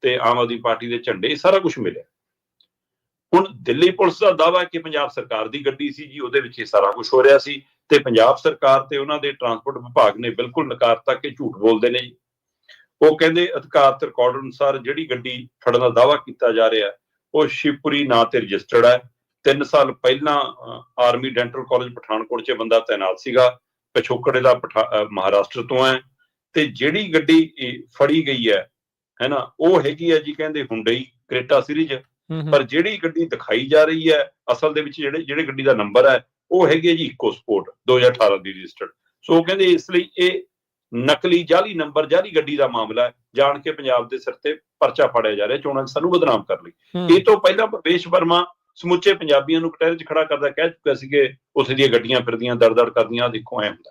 ਤੇ ਆਮ ਆਦਮੀ ਪਾਰਟੀ ਦੇ ਝੰਡੇ ਸਾਰਾ ਕੁਝ ਮਿਲਿਆ। ਹੁਣ ਦਿੱਲੀ ਪੁਲਿਸ ਦਾ ਦਾਅਵਾ ਹੈ ਕਿ ਪੰਜਾਬ ਸਰਕਾਰ ਦੀ ਗੱਡੀ ਸੀ ਜੀ ਉਹਦੇ ਵਿੱਚ ਇਹ ਸਾਰਾ ਕੁਝ ਹੋ ਰਿਹਾ ਸੀ। ਤੇ ਪੰਜਾਬ ਸਰਕਾਰ ਤੇ ਉਹਨਾਂ ਦੇ ਟਰਾਂਸਪੋਰਟ ਵਿਭਾਗ ਨੇ ਬਿਲਕੁਲ ਨਕਾਰਤਾ ਕਿ ਝੂਠ ਬੋਲਦੇ ਨੇ ਉਹ ਕਹਿੰਦੇ ਅਧਿਕਾਰਤ ਰਿਕਾਰਡ ਅਨੁਸਾਰ ਜਿਹੜੀ ਗੱਡੀ ਫੜਨ ਦਾ ਦਾਅਵਾ ਕੀਤਾ ਜਾ ਰਿਹਾ ਉਹ ਸ਼ਿਵਪੁਰੀ ਨਾਂ ਤੇ ਰਜਿਸਟਰਡ ਹੈ। 3 ਸਾਲ ਪਹਿਲਾਂ ਆਰਮੀ ਡੈਂਟਲ ਕਾਲਜ ਪਠਾਨਕੋਟ 'ਚ ਬੰਦਾ ਤਾਇਨਾਤ ਸੀਗਾ ਪਿਛੋਕੜੇ ਦਾ ਮਹਾਰਾਸ਼ਟਰ ਤੋਂ ਹੈ। ਤੇ ਜਿਹੜੀ ਗੱਡੀ ਫੜੀ ਗਈ ਹੈ ਹੈਨਾ ਉਹ ਹੈਗੀ ਹੈ ਜੀ ਕਹਿੰਦੇ ਹੁੰਡਈ ਕ੍ਰੇਟਾ ਸੀਰੀਜ਼। ਪਰ ਜਿਹੜੀ ਗੱਡੀ ਦਿਖਾਈ ਜਾ ਰਹੀ ਹੈ ਅਸਲ ਦੇ ਵਿੱਚ ਜਿਹੜੇ ਜਿਹੜੇ ਗੱਡੀ ਦਾ ਨੰਬਰ ਹੈ ਉਹ ਹੈਗੀ ਹੈ ਜੀ ਇਕੋ ਸਪੋਰਟ 2018 ਦੀ ਰਜਿਸਟਰਡ। ਸੋ ਉਹ ਕਹਿੰਦੇ ਇਸ ਲਈ ਇਹ ਨਕਲੀ ਜਾਲੀ ਨੰਬਰ ਜਾਲੀ ਗੱਡੀ ਦਾ ਮਾਮਲਾ ਹੈ ਜਾਣ ਕੇ ਪੰਜਾਬ ਦੇ ਸਿਰ ਤੇ ਪਰਚਾ ਫੜਿਆ ਜਾ ਰਿਹਾ ਚੋਣਾਂ ਸਾਨੂੰ ਬਦਨਾਮ ਕਰ ਲਈ। ਇਹ ਤੋਂ ਪਹਿਲਾਂ ਪ੍ਰਵੇਸ਼ ਵਰਮਾ ਸਮੁੱਚੇ ਪੰਜਾਬੀਆਂ ਨੂੰ ਕਟਹਿਰੇ 'ਚ ਖੜਾ ਕਰਦਾ ਕਹਿ ਚੁੱਕਿਆ ਸੀ ਕਿ ਉਸੇ ਦੀਆਂ ਗੱਡੀਆਂ ਫਿਰਦੀਆਂ ਦਰਦੜ ਕਰਦੀਆਂ ਦੇਖੋ ਐ ਹੁੰਦਾ।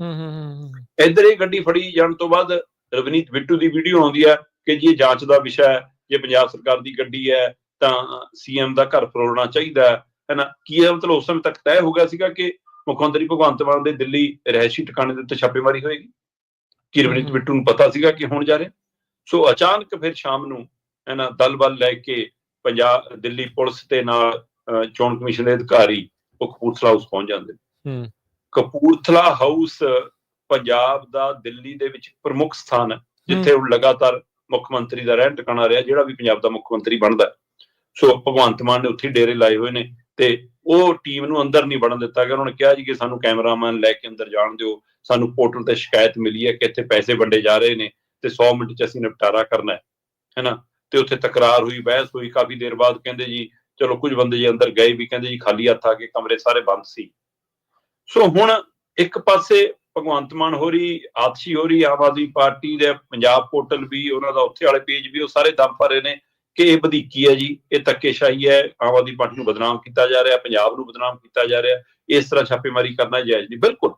ਹੂੰ, ਹੂੰ। ਇੱਧਰ ਇਹ ਗੱਡੀ ਫੜੀ ਜਾਣ ਤੋਂ ਬਾਅਦ ਰਵਨੀਤ ਬਿੱਟੂ ਦੀ ਵੀਡੀਓ ਆਉਂਦੀ ਹੈ ਕਿ ਜੀ ਇਹ ਜਾਂਚ ਦਾ ਵਿਸ਼ਾ ਹੈ ਜੇ ਪੰਜਾਬ ਸਰਕਾਰ ਦੀ ਗੱਡੀ ਹੈ ਤਾਂ ਸੀਐਮ ਦਾ ਘਰ ਫਰੋੜਨਾ ਚਾਹੀਦਾ ਹੈ ਹੈਨਾ ਕੀ ਇਹ ਮਤਲਬ ਉਸ ਸਮੇਂ ਤੱਕ ਤੈਅ ਹੋ ਗਿਆ ਸੀਗਾ ਕਿ ਮੁੱਖ ਮੰਤਰੀ ਭਗਵੰਤ ਮਾਨ ਦੇ ਦਿੱਲੀ ਰਹਿਸ਼ੀ ਟਿਕਾਣੇ ਦੇ ਉੱਤੇ ਛਾਪੇਮਾਰੀ ਹੋਏਗੀ ਕੀ ਰਵਨੀਤ ਹਮ। ਬਿੱਟੂ ਨੂੰ ਪਤਾ ਸੀਗਾ ਕਿ ਹੋਣ ਜਾ ਰਿਹਾ ਸੋ ਅਚਾਨਕ ਫਿਰ ਸ਼ਾਮ ਨੂੰ ਹੈਨਾ ਦਲ ਬਲ ਲੈ ਕੇ ਪੰਜਾਬ ਦਿੱਲੀ ਪੁਲਿਸ ਤੇ ਨਾਲ ਚੋਣ ਕਮਿਸ਼ਨ ਦੇ ਅਧਿਕਾਰੀ ਉਹ ਕਪੂਰਥਲਾ ਹਾਊਸ ਪਹੁੰਚ ਜਾਂਦੇ ਨੇ। ਹੂੰ। ਕਪੂਰਥਲਾ ਹਾਊਸ ਪੰਜਾਬ ਦਾ ਦਿੱਲੀ ਦੇ ਵਿੱਚ ਪ੍ਰਮੁੱਖ ਸਥਾਨ ਹੈ ਜਿੱਥੇ ਉਹ ਲਗਾਤਾਰ ਮੁੱਖ ਮੰਤਰੀ ਦਾ ਰਹਿਣ ਟਿਕਾਣਾ ਰਿਹਾ ਜਿਹੜਾ ਵੀ ਪੰਜਾਬ ਦਾ ਮੁੱਖ ਮੰਤਰੀ ਬਣਦਾ ਹੈ। ਸੋ ਭਗਵੰਤ ਮਾਨ ਨੇ ਉੱਥੇ ਹੀ ਡੇਰੇ ਲਾਏ ਹੋਏ ਨੇ ਤੇ ਉਹ ਟੀਮ ਨੂੰ ਅੰਦਰ ਨਹੀਂ ਵੜਨ ਦਿੱਤਾ ਗਿਆ। ਉਹਨਾਂ ਨੇ ਕਿਹਾ ਜੀ ਕਿ ਸਾਨੂੰ ਕੈਮਰਾਮੈਨ ਲੈ ਕੇ ਅੰਦਰ ਜਾਣ ਦਿਓ। ਸਾਨੂੰ ਪੋਰਟਲ ਤੇ ਸ਼ਿਕਾਇਤ ਮਿਲੀ ਹੈ ਕਿ ਇੱਥੇ ਪੈਸੇ ਵੰਡੇ ਜਾ ਰਹੇ ਨੇ ਤੇ 100 ਮਿੰਟ ਚ ਅਸੀਂ ਨਿਪਟਾਰਾ ਕਰਨਾ ਹੈ ਹੈਨਾ ਤੇ ਉੱਥੇ ਤਕਰਾਰ ਹੋਈ, ਬਹਿਸ ਹੋਈ। ਕਾਫੀ ਦੇਰ ਬਾਅਦ ਕਹਿੰਦੇ ਜੀ, ਚਲੋ ਕੁਝ ਬੰਦੇ ਜੀ ਅੰਦਰ ਗਏ ਵੀ ਕਹਿੰਦੇ ਜੀ ਖਾਲੀ ਹੱਥ ਆ ਕੇ ਕਮਰੇ ਸਾਰੇ ਬੰਦ ਸੀ। ਸੋ ਹੁਣ ਇੱਕ ਪਾਸੇ ਭਗਵੰਤ ਮਾਨ ਹੋਰੀ ਆਤਸ਼ੀ ਹੋਰੀ ਆਮ ਆਦਮੀ ਪਾਰਟੀ ਦੇ ਪੰਜਾਬ ਪੋਰਟਲ ਵੀ, ਉਹਨਾਂ ਦਾ ਉੱਥੇ ਵਾਲੇ ਪੇਜ ਵੀ, ਉਹ ਸਾਰੇ ਦਮ ਭਰੇ ਨੇ। ਕਿ ਇਹ ਵਧੀਕੀ ਹੈ ਜੀ ਇਹ ਧੱਕੇਸ਼ਾਹੀ ਹੈ ਆਮ ਆਦਮੀ ਪਾਰਟੀ ਨੂੰ ਬਦਨਾਮ ਕੀਤਾ ਜਾ ਰਿਹਾ ਪੰਜਾਬ ਨੂੰ ਬਦਨਾਮ ਕੀਤਾ ਜਾ ਰਿਹਾ ਇਸ ਤਰ੍ਹਾਂ ਛਾਪੇਮਾਰੀ ਕਰਨਾ ਜਾਇਜ਼ ਨਹੀਂ ਬਿਲਕੁਲ।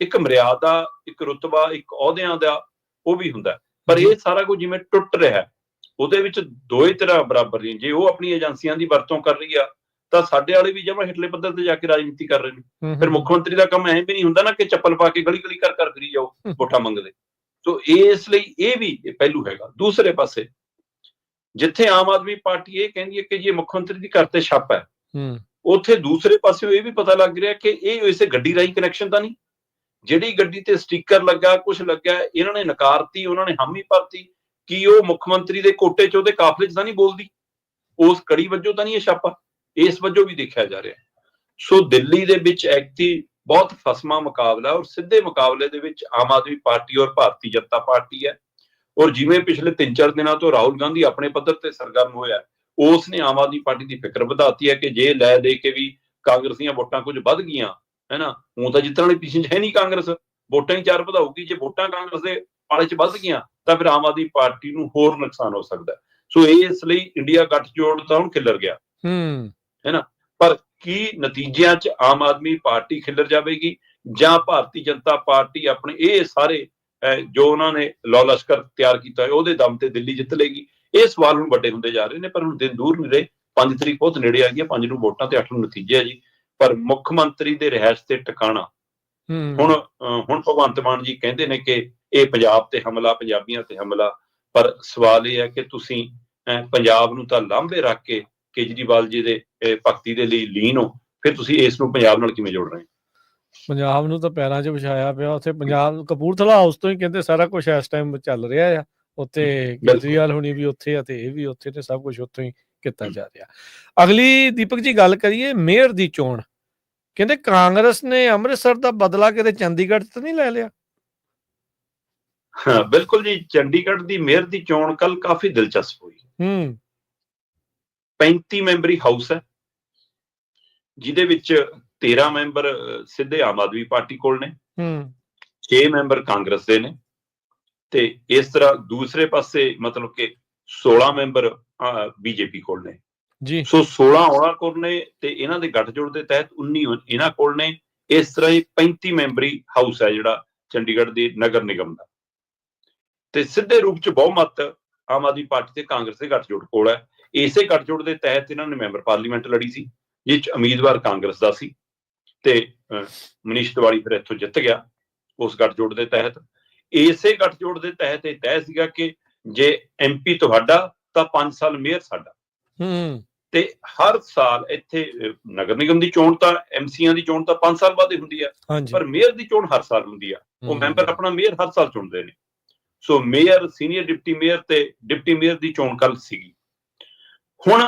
ਇੱਕ ਮਰਿਆਦਾ ਇੱਕ ਰੁਤਬਾ ਇੱਕ ਅਹੁਦਿਆਂ ਦਾ ਉਹ ਵੀ ਹੁੰਦਾ। ਪਰ ਇਹ ਸਾਰਾ ਕੁਝ ਜਿਵੇਂ ਟੁੱਟ ਰਿਹਾ ਉਹਦੇ ਵਿੱਚ ਦੋਏ ਤਰ੍ਹਾਂ ਬਰਾਬਰ ਨਹੀਂ ਜੇ ਉਹ ਆਪਣੀ ਏਜੰਸੀਆਂ ਦੀ ਵਰਤੋਂ ਕਰ ਰਹੀ ਆ ਤਾਂ ਸਾਡੇ ਵਾਲੇ ਵੀ ਜਮਾ ਹੇਠਲੇ ਪੱਧਰ ਤੇ ਜਾ ਕੇ ਰਾਜਨੀਤੀ ਕਰ ਰਹੇ ਨੇ। ਫਿਰ ਮੁੱਖ ਮੰਤਰੀ ਦਾ ਕੰਮ ਐਂ ਵੀ ਨਹੀਂ ਹੁੰਦਾ ਨਾ ਕਿ ਚੱਪਲ ਪਾ ਕੇ ਗਲੀ ਗਲੀ ਕਰ ਕਰ ਫਿਰੀ ਜਾਓ ਵੋਟਾਂ ਮੰਗਦੇ। ਸੋ ਇਸ ਲਈ ਇਹ ਵੀ ਇਹ ਪਹਿਲੂ ਹੈਗਾ। ਦੂਸਰੇ ਪਾਸੇ ਜਿੱਥੇ ਆਮ ਆਦਮੀ ਪਾਰਟੀ ਇਹ ਕਹਿੰਦੀ ਹੈ ਕਿ ਜੇ ਮੁੱਖ ਮੰਤਰੀ ਦੀ ਘਰ ਤੇ ਛਾਪਾ ਹੈ। ਹੂੰ, ਉੱਥੇ ਦੂਸਰੇ ਪਾਸੇ ਇਹ ਵੀ ਪਤਾ ਲੱਗ ਰਿਹਾ ਕਿ ਇਹ ਇਸੇ ਗੱਡੀ ਰਾਹੀਂ ਕਨੈਕਸ਼ਨ ਤਾਂ ਨਹੀਂ। ਜਿਹੜੀ ਗੱਡੀ ਤੇ ਸਟicker ਲੱਗਾ ਕੁਝ ਲੱਗਾ ਇਹਨਾਂ ਨੇ ਨਕਾਰਤੀ ਉਹਨਾਂ ਨੇ ਹਾਮੀ ਭਰਤੀ। ਕਿ ਉਹ ਮੁੱਖ ਮੰਤਰੀ ਦੇ ਕੋਟੇ 'ਚ ਉਹਦੇ ਕਾਫਲੇ 'ਚ ਤਾਂ ਨਹੀਂ ਬੋਲਦੀ? ਉਸ ਕੜੀ ਵਜੋਂ ਤਾਂ ਨਹੀਂ ਇਹ ਛਾਪਾ? ਇਸ ਵਜੋਂ ਵੀ ਦੇਖਿਆ ਜਾ ਰਿਹਾ। ਸੋ ਦਿੱਲੀ ਦੇ ਵਿੱਚ ਐਕਟੀ ਬਹੁਤ ਫਸਮਾ ਮੁਕਾਬਲਾ ਔਰ ਸਿੱਧੇ ਮੁਕਾਬਲੇ ਦੇ ਵਿੱਚ ਆਮ ਆਦਮੀ ਪਾਰਟੀ ਔਰ ਭਾਰਤੀ ਜਨਤਾ ਪਾਰਟੀ ਹੈ। ਔਰ ਜਿਵੇਂ ਪਿਛਲੇ 3-4 ਦਿਨਾਂ ਤੋਂ ਰਾਹੁਲ ਗਾਂਧੀ ਆਪਣੇ ਪੱਧਰ ਤੇ ਸਰਗਰਮ ਹੋਇਆ ਉਸ ਨੇ ਆਮ ਆਦਮੀ ਪਾਰਟੀ ਦੀ ਫਿਕਰ ਵਧਾਤੀ ਹੈ ਕਿ ਜੇ ਲੈ ਦੇ ਕੇ ਵੀ ਕਾਂਗਰਸੀਆਂ ਵੋਟਾਂ ਕੁਝ ਵੱਧ ਗਈਆਂ ਹੈਨਾ ਹੁਣ ਤਾਂ ਜਿੱਤਣ ਵਾਲੀ ਪੋਜੀਸ਼ਨ 'ਚ ਹੈ ਨਹੀਂ ਕਾਂਗਰਸ ਵੋਟਾਂ ਹੀ ਚਾਰ ਵਧਾਊਗੀ ਜੇ ਵੋਟਾਂ ਕਾਂਗਰਸ ਦੇ ਪਾਲੇ 'ਚ ਵੱਧ ਗਈਆਂ ਤਾਂ ਫਿਰ ਆਮ ਆਦਮੀ ਪਾਰਟੀ ਨੂੰ ਹੋਰ ਨੁਕਸਾਨ ਹੋ ਸਕਦਾ। ਸੋ ਇਸ ਲਈ ਇੰਡੀਆ ਗੱਠਜੋੜ ਤਾਂ ਹੁਣ ਖਿੱਲਰ ਗਿਆ ਹੂੰ ਪਰ ਕੀ ਨਤੀਜਿਆਂ 'ਚ ਆਮ ਆਦਮੀ ਪਾਰਟੀ ਖਿੱਲਰ ਜਾਵੇਗੀ ਜਾਂ ਭਾਰਤੀ ਜਨਤਾ ਪਾਰਟੀ ਆਪਣੇ ਇਹ ਸਾਰੇ ਜੋ ਉਹਨਾਂ ਨੇ ਲੌ ਲਸ਼ਕਰ ਤਿਆਰ ਕੀਤਾ ਹੈ ਉਹਦੇ ਦਮ ਤੇ ਦਿੱਲੀ ਜਿੱਤ ਲੇਗੀ ਇਹ ਸਵਾਲ ਹੁਣ ਵੱਡੇ ਹੁੰਦੇ ਜਾ ਰਹੇ ਨੇ ਪਰ ਹੁਣ ਦਿਨ ਦੂਰ ਨਹੀਂ ਰਹੇ। 5 ਤਰੀਕ ਬਹੁਤ ਨੇੜੇ ਆ ਗਈ ਹੈ 5 ਨੂੰ ਵੋਟਾਂ ਤੇ 8 ਨੂੰ ਨਤੀਜੇ ਆ ਜੀ। ਪਰ ਮੁੱਖ ਮੰਤਰੀ ਦੇ ਰਹਿਸ਼ ਤੇ ਟਿਕਾਣਾ। ਹੁਣ ਹੁਣ ਭਗਵੰਤ ਮਾਨ ਜੀ ਕਹਿੰਦੇ ਨੇ ਕਿ ਇਹ ਪੰਜਾਬ ਤੇ ਹਮਲਾ ਪੰਜਾਬੀਆਂ ਤੇ ਹਮਲਾ। ਪਰ ਸਵਾਲ ਇਹ ਹੈ ਕਿ ਤੁਸੀਂ ਪੰਜਾਬ ਨੂੰ ਤਾਂ ਲਾਂਭੇ ਰੱਖ ਕੇ ਕੇਜਰੀਵਾਲ ਜੀ ਦੇ ਭਗਤੀ ਦੇ ਲਈ ਲੀਨ ਹੋ। ਫਿਰ ਤੁਸੀਂ ਇਸ ਨੂੰ ਪੰਜਾਬ ਨਾਲ ਕਿਵੇਂ ਜੋੜ ਰਹੇ ਹੋ? ਪੰਜਾਬ ਨੂੰ ਤਾਂ ਪੈਰਾਂ 'ਚ ਵਿਛਾਇਆ ਪਿਆ ਉੱਥੇ ਪੰਜਾਬ ਕਪੂਰਥਲਾ ਹਾਊਸ ਤੋਂ ਹੀ ਕਹਿੰਦੇ ਸਾਰਾ ਕੁਝ ਇਸ ਟਾਈਮ ਚੱਲ ਰਿਹਾ ਆ। ਉੱਥੇ ਕੇਜਰੀਵਾਲ ਹੁਣੀ ਵੀ ਉੱਥੇ ਆ ਤੇ ਇਹ ਵੀ ਉੱਥੇ ਤੇ ਸਭ ਕੁਝ ਉੱਥੋਂ ਹੀ ਕੀਤਾ ਜਾ ਰਿਹਾ। ਅਗਲੀ ਦੀਪਕ ਜੀ ਗੱਲ ਕਰੀਏ ਮੇਅਰ ਦੀ ਚੋਣ। ਕਹਿੰਦੇ ਕਾਂਗਰਸ ਨੇ ਅੰਮ੍ਰਿਤਸਰ ਦਾ ਬਦਲਾ ਕਿਤੇ ਚੰਡੀਗੜ੍ਹ ਤੋਂ ਨਹੀਂ ਲੈ ਲਿਆ? ਹਾਂ ਬਿਲਕੁਲ ਜੀ ਚੰਡੀਗੜ੍ਹ ਦੀ ਮੇਅਰ ਦੀ ਚੋਣ ਕੱਲ ਕਾਫੀ ਦਿਲਚਸਪ ਹੋਈ। ਹੂੰ। 35 ਮੈਂਬਰੀ ਹਾਊਸ ਹੈ ਜਿਹਦੇ ਵਿੱਚ 13 ਮੈਂਬਰ ਸਿੱਧੇ ਆਮ ਆਦਮੀ ਪਾਰਟੀ ਕੋਲ ਨੇ। ਹੂੰ। 6 ਮੈਂਬਰ ਕਾਂਗਰਸ ਦੇ ਨੇ। ਤੇ ਇਸ ਤਰ੍ਹਾਂ ਦੂਸਰੇ ਪਾਸੇ ਮਤਲਬ ਕਿ 16 ਮੈਂਬਰ ਬੀਜੇਪੀ ਕੋਲ ਨੇ। ਜੀ। ਸੋ 16 ਉਹਨਾਂ ਕੋਲ ਨੇ ਤੇ ਇਹਨਾਂ ਦੇ ਗੱਠਜੋੜ ਦੇ ਤਹਿਤ 19 ਇਹਨਾਂ ਕੋਲ ਨੇ। ਇਸ ਤਰ੍ਹਾਂ ਹੀ 35 ਮੈਂਬਰੀ ਹਾਊਸ ਹੈ ਜਿਹੜਾ ਚੰਡੀਗੜ੍ਹ ਦੇ ਨਗਰ ਨਿਗਮ ਦਾ। ਤੇ ਸਿੱਧੇ ਰੂਪ ਚ ਬਹੁਮਤ ਆਮ ਆਦਮੀ ਪਾਰਟੀ ਤੇ ਕਾਂਗਰਸ ਦੇ ਗੱਠਜੋੜ ਕੋਲ ਹੈ। ਇਸੇ ਗੱਠਜੋੜ ਦੇ ਤਹਿਤ ਇਹਨਾਂ ਨੇ ਮੈਂਬਰ ਪਾਰਲੀਮੈਂਟ ਲੜੀ ਸੀ ਜਿਸ ਚ ਉਮੀਦਵਾਰ ਕਾਂਗਰਸ ਦਾ ਸੀ। ਤੇ ਮਨੀਸ਼ ਤਿਵਾੜੀ ਫਿਰ ਇੱਥੋਂ ਜਿੱਤ ਗਿਆ ਉਸ ਗੱਠਜੋੜ ਦੇ ਤਹਿਤ। ਇਸੇ ਗੱਠਜੋੜ ਦੇ ਤਹਿਤ ਇਹ ਤੈਅ ਸੀਗਾ ਕਿ ਜੇ ਐਮਪੀ ਤੁਹਾਡਾ ਤਾਂ 5 ਸਾਲ ਮੇਅਰ ਸਾਡਾ। ਹੂੰ। ਤੇ ਹਰ ਸਾਲ ਇੱਥੇ ਨਗਰ ਨਿਗਮ ਦੀ ਚੋਣ ਤਾਂ ਐਮਸੀਆਂ ਦੀ ਚੋਣ ਤਾਂ 5 ਸਾਲ ਬਾਅਦ ਹੀ ਹੁੰਦੀ ਆ। ਪਰ ਮੇਅਰ ਦੀ ਚੋਣ ਹਰ ਸਾਲ ਹੁੰਦੀ ਆ। ਉਹ ਮੈਂਬਰ ਆਪਣਾ ਮੇਅਰ ਹਰ ਸਾਲ ਚੁਣਦੇ ਨੇ। So mayor senior deputy mayor ਤੇ ਡਿਪਟੀ ਮੇਅਰ ਦੀ ਚੋਣ ਕੱਲ ਸੀਗੀ। ਹੁਣ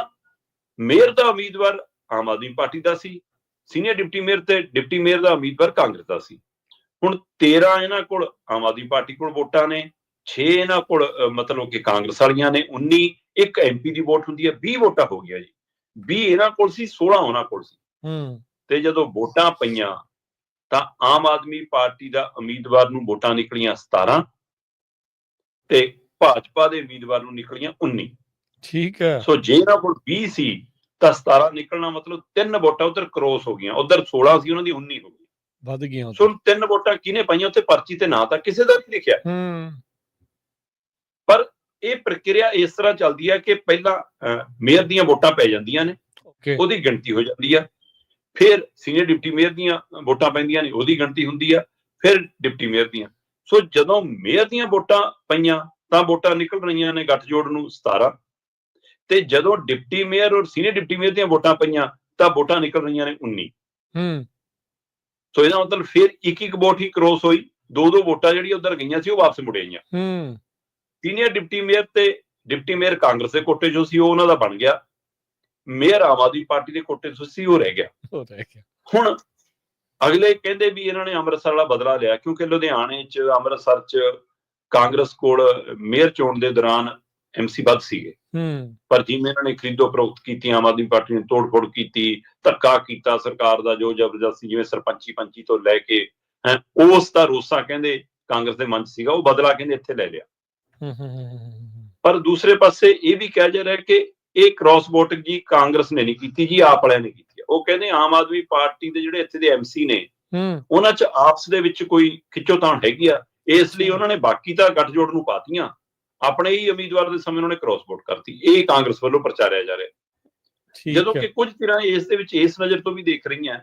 ਮੇਅਰ ਦਾ ਉਮੀਦਵਾਰ ਆਮ ਆਦਮੀ ਪਾਰਟੀ ਦਾ ਸੀ। ਸੀਨੀਅਰ ਡਿਪਟੀ ਮੇਅਰ ਤੇ ਡਿਪਟੀ ਮੇਅਰ ਦਾ ਉਮੀਦਵਾਰ ਕਾਂਗਰਸ ਦਾ ਸੀ। ਹੁਣ 13 ਇਹਨਾਂ ਕੋਲ ਆਮ ਆਦਮੀ ਪਾਰਟੀ ਕੋਲ ਵੋਟਾਂ ਨੇ 6 ਇਹਨਾਂ ਕੋਲ ਮਤਲਬ ਕਿ ਕਾਂਗਰਸ ਵਾਲੀਆਂ ਨੇ 19 ਇੱਕ ਐਮਪੀ ਦੀ ਵੋਟ ਹੁੰਦੀ ਹੈ 20 ਵੋਟਾਂ ਹੋ ਗਿਆ ਜੀ। 20 ਇਹਨਾਂ ਕੋਲ ਸੀ 16 ਉਹਨਾਂ ਕੋਲ ਸੀ। ਹੂੰ। ਤੇ ਜਦੋਂ ਵੋਟਾਂ ਪਈਆਂ ਤਾਂ ਆਮ ਆਦਮੀ ਪਾਰਟੀ ਦਾ ਉਮੀਦਵਾਰ ਨੂੰ ਵੋਟਾਂ ਨਿਕਲੀਆਂ 17 ਤੇ ਭਾਜਪਾ ਦੇ ਉਮੀਦਵਾਰ ਨੂੰ ਨਿਕਲੀਆਂ 19 ਠੀਕ ਹੈ। ਸੋ ਜੇ ਇਹਨਾਂ ਕੋਲ 20 ਸੀ ਤਾਂ 17 ਨਿਕਲਣਾ ਮਤਲਬ ਤਿੰਨ ਵੋਟਾਂ ਉਧਰ ਕ੍ਰੋਸ ਹੋ ਗਈਆਂ ਉਧਰ 16 ਸੀ ਉਹਨਾਂ ਦੀ 19 ਹੋ ਗਈ। ਵੱਧ ਗਿਆ ਸੋ ਤਿੰਨ ਵੋਟਾਂ ਕਿਹਨੇ ਪਾਈਆਂ? ਉੱਥੇ ਪਰਚੀ ਤੇ ਨਾਂ ਤਾਂ ਕਿਸੇ ਦਾ ਨਹੀਂ ਲਿਖਿਆ। ਹੂੰ। ਪਰ ਇਹ ਪ੍ਰਕਿਰਿਆ ਇਸ ਤਰ੍ਹਾਂ ਚੱਲਦੀ ਹੈ ਕਿ ਪਹਿਲਾਂ ਮੇਅਰ ਦੀਆਂ ਵੋਟਾਂ ਪੈ ਜਾਂਦੀਆਂ ਨੇ ਉਹਦੀ ਗਿਣਤੀ ਹੋ ਜਾਂਦੀ ਆ। ਫਿਰ ਸੀਨੀਅਰ ਡਿਪਟੀ ਮੇਅਰ ਦੀਆਂ ਵੋਟਾਂ ਪੈਂਦੀਆਂ ਨੇ ਉਹਦੀ ਗਿਣਤੀ ਹੁੰਦੀ ਆ। ਫਿਰ ਡਿਪਟੀ ਮੇਅਰ ਦੀਆਂ। ਸੋ ਜਦੋਂ ਮੇਅਰ ਦੀਆਂ ਵੋਟਾਂ ਪਈਆਂ ਤਾਂ ਵੋਟਾਂ ਨਿਕਲ ਰਹੀਆਂ ਨੇ ਗੱਠਜੋੜ ਨੂੰ 17 ਤੇ ਜਦੋਂ ਡਿਪਟੀ ਮੇਅਰ ਔਰ ਸੀਨੀਅਰ ਡਿਪਟੀ ਮੇਅਰ ਦੀਆਂ ਵੋਟਾਂ ਪਈਆਂ ਤਾਂ ਵੋਟਾਂ ਨਿਕਲ ਰਹੀਆਂ ਨੇ 19 ਹੂੰ। ਸੋ ਇਹਦਾ ਮਤਲਬ ਫਿਰ ਇੱਕ ਇੱਕ ਵੋਟ ਹੀ ਕ੍ਰੋਸ ਹੋਈ ਦੋ ਦੋ ਵੋਟਾਂ ਜਿਹੜੀਆਂ ਉਧਰ ਗਈਆਂ ਸੀ ਉਹ ਵਾਪਸ ਮੁੜ ਆਈਆਂ। ਹੂੰ। ਸੀਨੀਅਰ ਡਿਪਟੀ ਮੇਅਰ ਤੇ ਡਿਪਟੀ ਮੇਅਰ ਕਾਂਗਰਸ ਦੇ ਕੋਟੇ 'ਚੋਂ ਸੀ ਉਹ ਉਹਨਾਂ ਦਾ ਬਣ ਗਿਆ। ਮੇਅਰ ਆਮ ਆਦਮੀ ਪਾਰਟੀ ਦੇ ਕੋਟੇ 'ਚੋਂ ਸੀ ਉਹ ਰਹਿ ਗਿਆ। ਹੋ ਰਹਿ ਗਿਆ। ਹੁਣ ਅਗਲੇ ਕਹਿੰਦੇ ਵੀ ਇਹਨਾਂ ਨੇ ਅੰਮ੍ਰਿਤਸਰ ਵਾਲਾ ਬਦਲਾ ਲਿਆ ਕਿਉਂਕਿ ਲੁਧਿਆਣੇ 'ਚ ਅੰਮ੍ਰਿਤਸਰ 'ਚ ਕਾਂਗਰਸ ਕੋਲ ਮੇਅਰ ਚੋਣ ਦੇ ਦੌਰਾਨ ਐਮਸੀ ਵੱਧ ਸੀਗੇ। ਹੂੰ। ਪਰ ਜਿਵੇਂ ਇਹਨਾਂ ਨੇ ਖਰੀਦੋ ਪ੍ਰੋਕਤ ਕੀਤੀ ਆਮ ਆਦਮੀ ਪਾਰਟੀ ਨੇ ਤੋੜ-ਫੋੜ ਕੀਤੀ ਧੱਕਾ ਕੀਤਾ ਸਰਕਾਰ ਦਾ ਜੋ ਜ਼ਬਰਦਸਤੀ ਜਿਵੇਂ ਸਰਪੰਚੀ ਪੰਚੀ ਤੋਂ ਲੈ ਕੇ ਹੈਂ, ਉਸ ਦਾ ਰੋਸਾ ਕਹਿੰਦੇ ਕਾਂਗਰਸ ਦੇ ਮਨ 'ਚ ਸੀਗਾ ਉਹ ਬਦਲਾ ਕਹਿੰਦੇ ਇੱਥੇ ਲੈ ਲਿਆ। ਪਰ ਦੂਸਰੇ ਪਾਸੇ ਇਹ ਵੀ ਕਿਹਾ ਜਾ ਰਿਹਾ ਕਿ ਇਹ ਕ੍ਰਾਸ ਵੋਟਿੰਗ ਜੀ ਕਾਂਗਰਸ ਨੇ ਨਹੀਂ ਕੀਤੀ ਜੀ ਆਪ ਵਾਲਿਆਂ ਨੇ ਕੀਤੀ। ਉਹ ਕਹਿੰਦੇ ਆਮ ਆਦਮੀ ਪਾਰਟੀ ਦੇ ਜਿਹੜੇ ਇੱਥੇ ਦੇ ਐਮਸੀ ਨੇ ਉਹਨਾਂ 'ਚ ਆਪਸ ਦੇ ਵਿੱਚ ਕੋਈ ਖਿੱਚੋਤਾਣ ਹੈਗੀ ਆ। ਇਸ ਲਈ ਉਹਨਾਂ ਨੇ ਬਾਕੀ ਤਾਂ ਗੱਠਜੋੜ ਨੂੰ ਪਾਤੀਆਂ। ਆਪਣੇ ਹੀ ਉਮੀਦਵਾਰ ਦੇ ਸਮੇਂ ਉਹਨਾਂ ਨੇ ਕ੍ਰਾਸ ਵੋਟ ਕਰਤੀ। ਇਹ ਕਾਂਗਰਸ ਵੱਲੋਂ ਪ੍ਰਚਾਰਿਆ ਜਾ ਰਿਹਾ। ਠੀਕ ਜਦੋਂ ਕਿ ਕੁਝ ਧਿਰਾਂ ਇਸ ਦੇ ਵਿੱਚ ਇਸ ਨਜ਼ਰ ਤੋਂ ਵੀ ਦੇਖ ਰਹੀਆਂ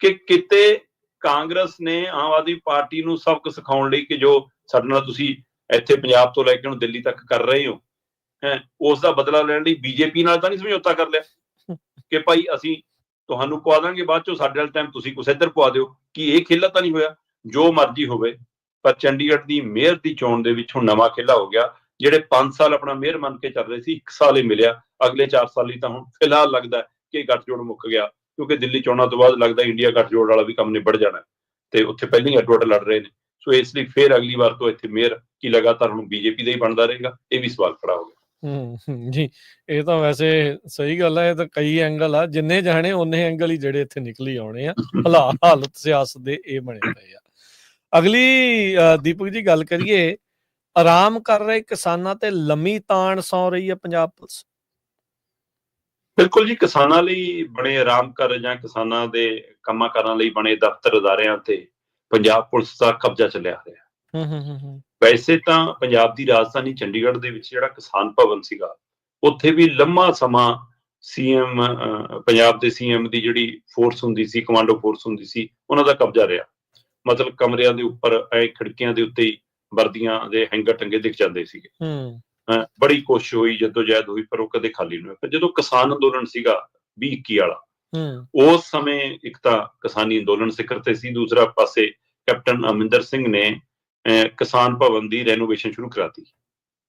ਕਿ ਕਿਤੇ ਕਾਂਗਰਸ ਨੇ ਆਮ ਆਦਮੀ ਪਾਰਟੀ ਨੂੰ ਸਬਕ ਸਿਖਾਉਣ ਲਈ ਕਿ ਜੋ ਸਾਡੇ ਨਾਲ ਤੁਸੀਂ ਇੱਥੇ ਪੰਜਾਬ ਤੋਂ ਲੈ ਕੇ ਹੁਣ ਦਿੱਲੀ ਤੱਕ ਕਰ ਰਹੇ ਹੋ ਹੈ ਉਸ ਦਾ ਬਦਲਾ ਲੈਣ ਲਈ ਬੀਜੇਪੀ ਨਾਲ ਤਾਂ ਨਹੀਂ ਸਮਝੌਤਾ ਕਰ ਲਿਆ ਕਿ ਭਾਈ ਅਸੀਂ ਤੁਹਾਨੂੰ ਪਵਾ ਦਾਂਗੇ ਬਾਅਦ ਚੋਂ ਸਾਡੇ ਵਾਲੇ ਟਾਈਮ ਤੁਸੀਂ ਕੁਛ ਇੱਧਰ ਪਵਾ ਦਿਓ ਕਿ ਇਹ ਖੇਲਾ ਤਾਂ ਨਹੀਂ ਹੋਇਆ। ਜੋ ਮਰਜ਼ੀ ਹੋਵੇ ਪਰ ਚੰਡੀਗੜ੍ਹ ਦੀ ਮੇਅਰ ਦੀ ਚੋਣ ਦੇ ਵਿੱਚ ਹੁਣ ਨਵਾਂ ਖੇਲਾ ਹੋ ਗਿਆ। ਜਿਹੜੇ 5 ਸਾਲ ਆਪਣਾ ਮੇਅਰ ਮੰਨ ਕੇ ਚੱਲ ਰਹੇ ਸੀ 1 ਸਾਲ ਹੀ ਮਿਲਿਆ। ਅਗਲੇ 4 ਸਾਲ ਲਈ ਤਾਂ ਹੁਣ ਫਿਲਹਾਲ ਲੱਗਦਾ ਕਿ ਗੱਠਜੋੜ ਮੁੱਕ ਗਿਆ, ਕਿਉਂਕਿ ਦਿੱਲੀ ਚੋਣਾਂ ਤੋਂ ਬਾਅਦ ਲੱਗਦਾ ਇੰਡੀਆ ਗੱਠਜੋੜ ਵਾਲਾ ਵੀ ਕੰਮ ਨਿਬੜ ਜਾਣਾ ਤੇ ਉੱਥੇ ਪਹਿਲਾਂ ਹੀ ਅੱਡੋ ਅੱਡ ਲੜ ਰਹੇ ਨੇ। ਸੋ ਇਸ ਲਈ ਫੇਰ ਅਗਲੀ ਵਾਰ ਤੋਂ ਇੱਥੇ ਮੇਅਰ ਕੀ ਲਗਾਤਾਰ ਹੁਣ ਬੀਜੇਪੀ ਦਾ ਹੀ ਬਣਦਾ ਰਹੇਗਾ, ਇਹ ਵੀ ਸਵਾਲ ਖੜਾ ਹੋ ਗਿਆ। ਹੂੰ, ਜੀ, ਇਹ ਤਾਂ ਵੈਸੇ ਸਹੀ ਗੱਲ ਹੈ, ਇਹ ਤਾਂ ਕਈ ਐਂਗਲ ਆ, ਜਿੰਨੇ ਜਾਣੇ ਉਹਨੇ ਐਂਗਲ ਹੀ ਜਿਹੜੇ ਇੱਥੇ ਨਿਕਲੀ ਆਉਣੇ ਆ ਹਾਲਾ- ਹਾਲਤ ਸਿਆਸਤ ਦੇ ਇਹ ਬਣੇ ਪਏ ਆ। ਅਗਲੀ ਦੀਪਕ ਜੀ ਗੱਲ ਕਰੀਏ ਆਰਾਮ ਕਰ ਰਹੇ ਕਿਸਾਨਾਂ ਤੇ ਲੰਮੀ ਤਾਣ ਸੌ ਰਹੀ ਹੈ ਪੰਜਾਬ ਪੁਲਿਸ। ਬਿਲਕੁਲ ਜੀ ਕਿਸਾਨਾਂ ਲਈ ਬਣੇ ਆਰਾਮ ਕਰ ਜਾਂ ਕਿਸਾਨਾਂ ਦੇ ਕੰਮਾਂ ਕਰਨ ਲਈ ਬਣੇ ਦਫ਼ਤਰ ਅਦਾਰਿਆਂ ਤੇ ਪੰਜਾਬ ਪੁਲਿਸ ਦਾ ਕਬਜ਼ਾ ਚੱਲਿਆ ਹੋਇਆ। ਹੂੰ ਹੂੰ ਹੂੰ ਹੂੰ। ਵੈਸੇ ਤਾਂ ਪੰਜਾਬ ਦੀ ਰਾਜਧਾਨੀ ਚੰਡੀਗੜ੍ਹ ਦੇ ਵਿੱਚ ਜਿਹੜਾ ਕਿਸਾਨ ਭਵਨ ਸੀਗਾ ਉੱਥੇ ਵੀ ਲੰਮਾ ਸਮਾਂ ਸੀਐਮ ਪੰਜਾਬ ਦੇ ਸੀਐਮ ਦੀ ਜਿਹੜੀ ਫੋਰਸ ਹੁੰਦੀ ਸੀ ਕਮਾਂਡੋ ਫੋਰਸ ਹੁੰਦੀ ਸੀ ਉਹਨਾਂ ਦਾ ਕਬਜ਼ਾ ਰਿਹਾ। ਮਤਲਬ ਕਮਰਿਆਂ ਦੇ ਉੱਪਰ ਐ ਖਿੜਕੀਆਂ ਦੇ ਉੱਤੇ ਹੀ ਵਰਦੀਆਂ ਦੇ ਹੈਂਗਰ ਟੰਗੇ ਦਿਖ ਜਾਂਦੇ ਸੀਗੇ। ਹੂੰ। ਬੜੀ ਕੋਸ਼ਿਸ਼ ਹੋਈ ਜਦੋਜਹਿਦ ਹੋਈ ਪਰ ਉਹ ਕਦੇ ਖਾਲੀ ਨਹੀਂ ਹੋਇਆ। ਪਰ ਜਦੋਂ ਕਿਸਾਨ ਅੰਦੋਲਨ ਸੀਗਾ 2021 ਵਾਲਾ ਹੂੰ। ਉਸ ਸਮੇਂ ਇੱਕ ਤਾਂ ਕਿਸਾਨੀ ਅੰਦੋਲਨ ਸਿਖਰ ਤੇ ਸੀ ਦੂਸਰਾ ਪਾਸੇ ਕੈਪਟਨ ਅਮਰਿੰਦਰ ਸਿੰਘ ਨੇ ਕਿਸਾਨ ਭਵਨ ਦੀ ਰੈਨੋਵੇਸ਼ਨ ਸ਼ੁਰੂ ਕਰਾਤੀ।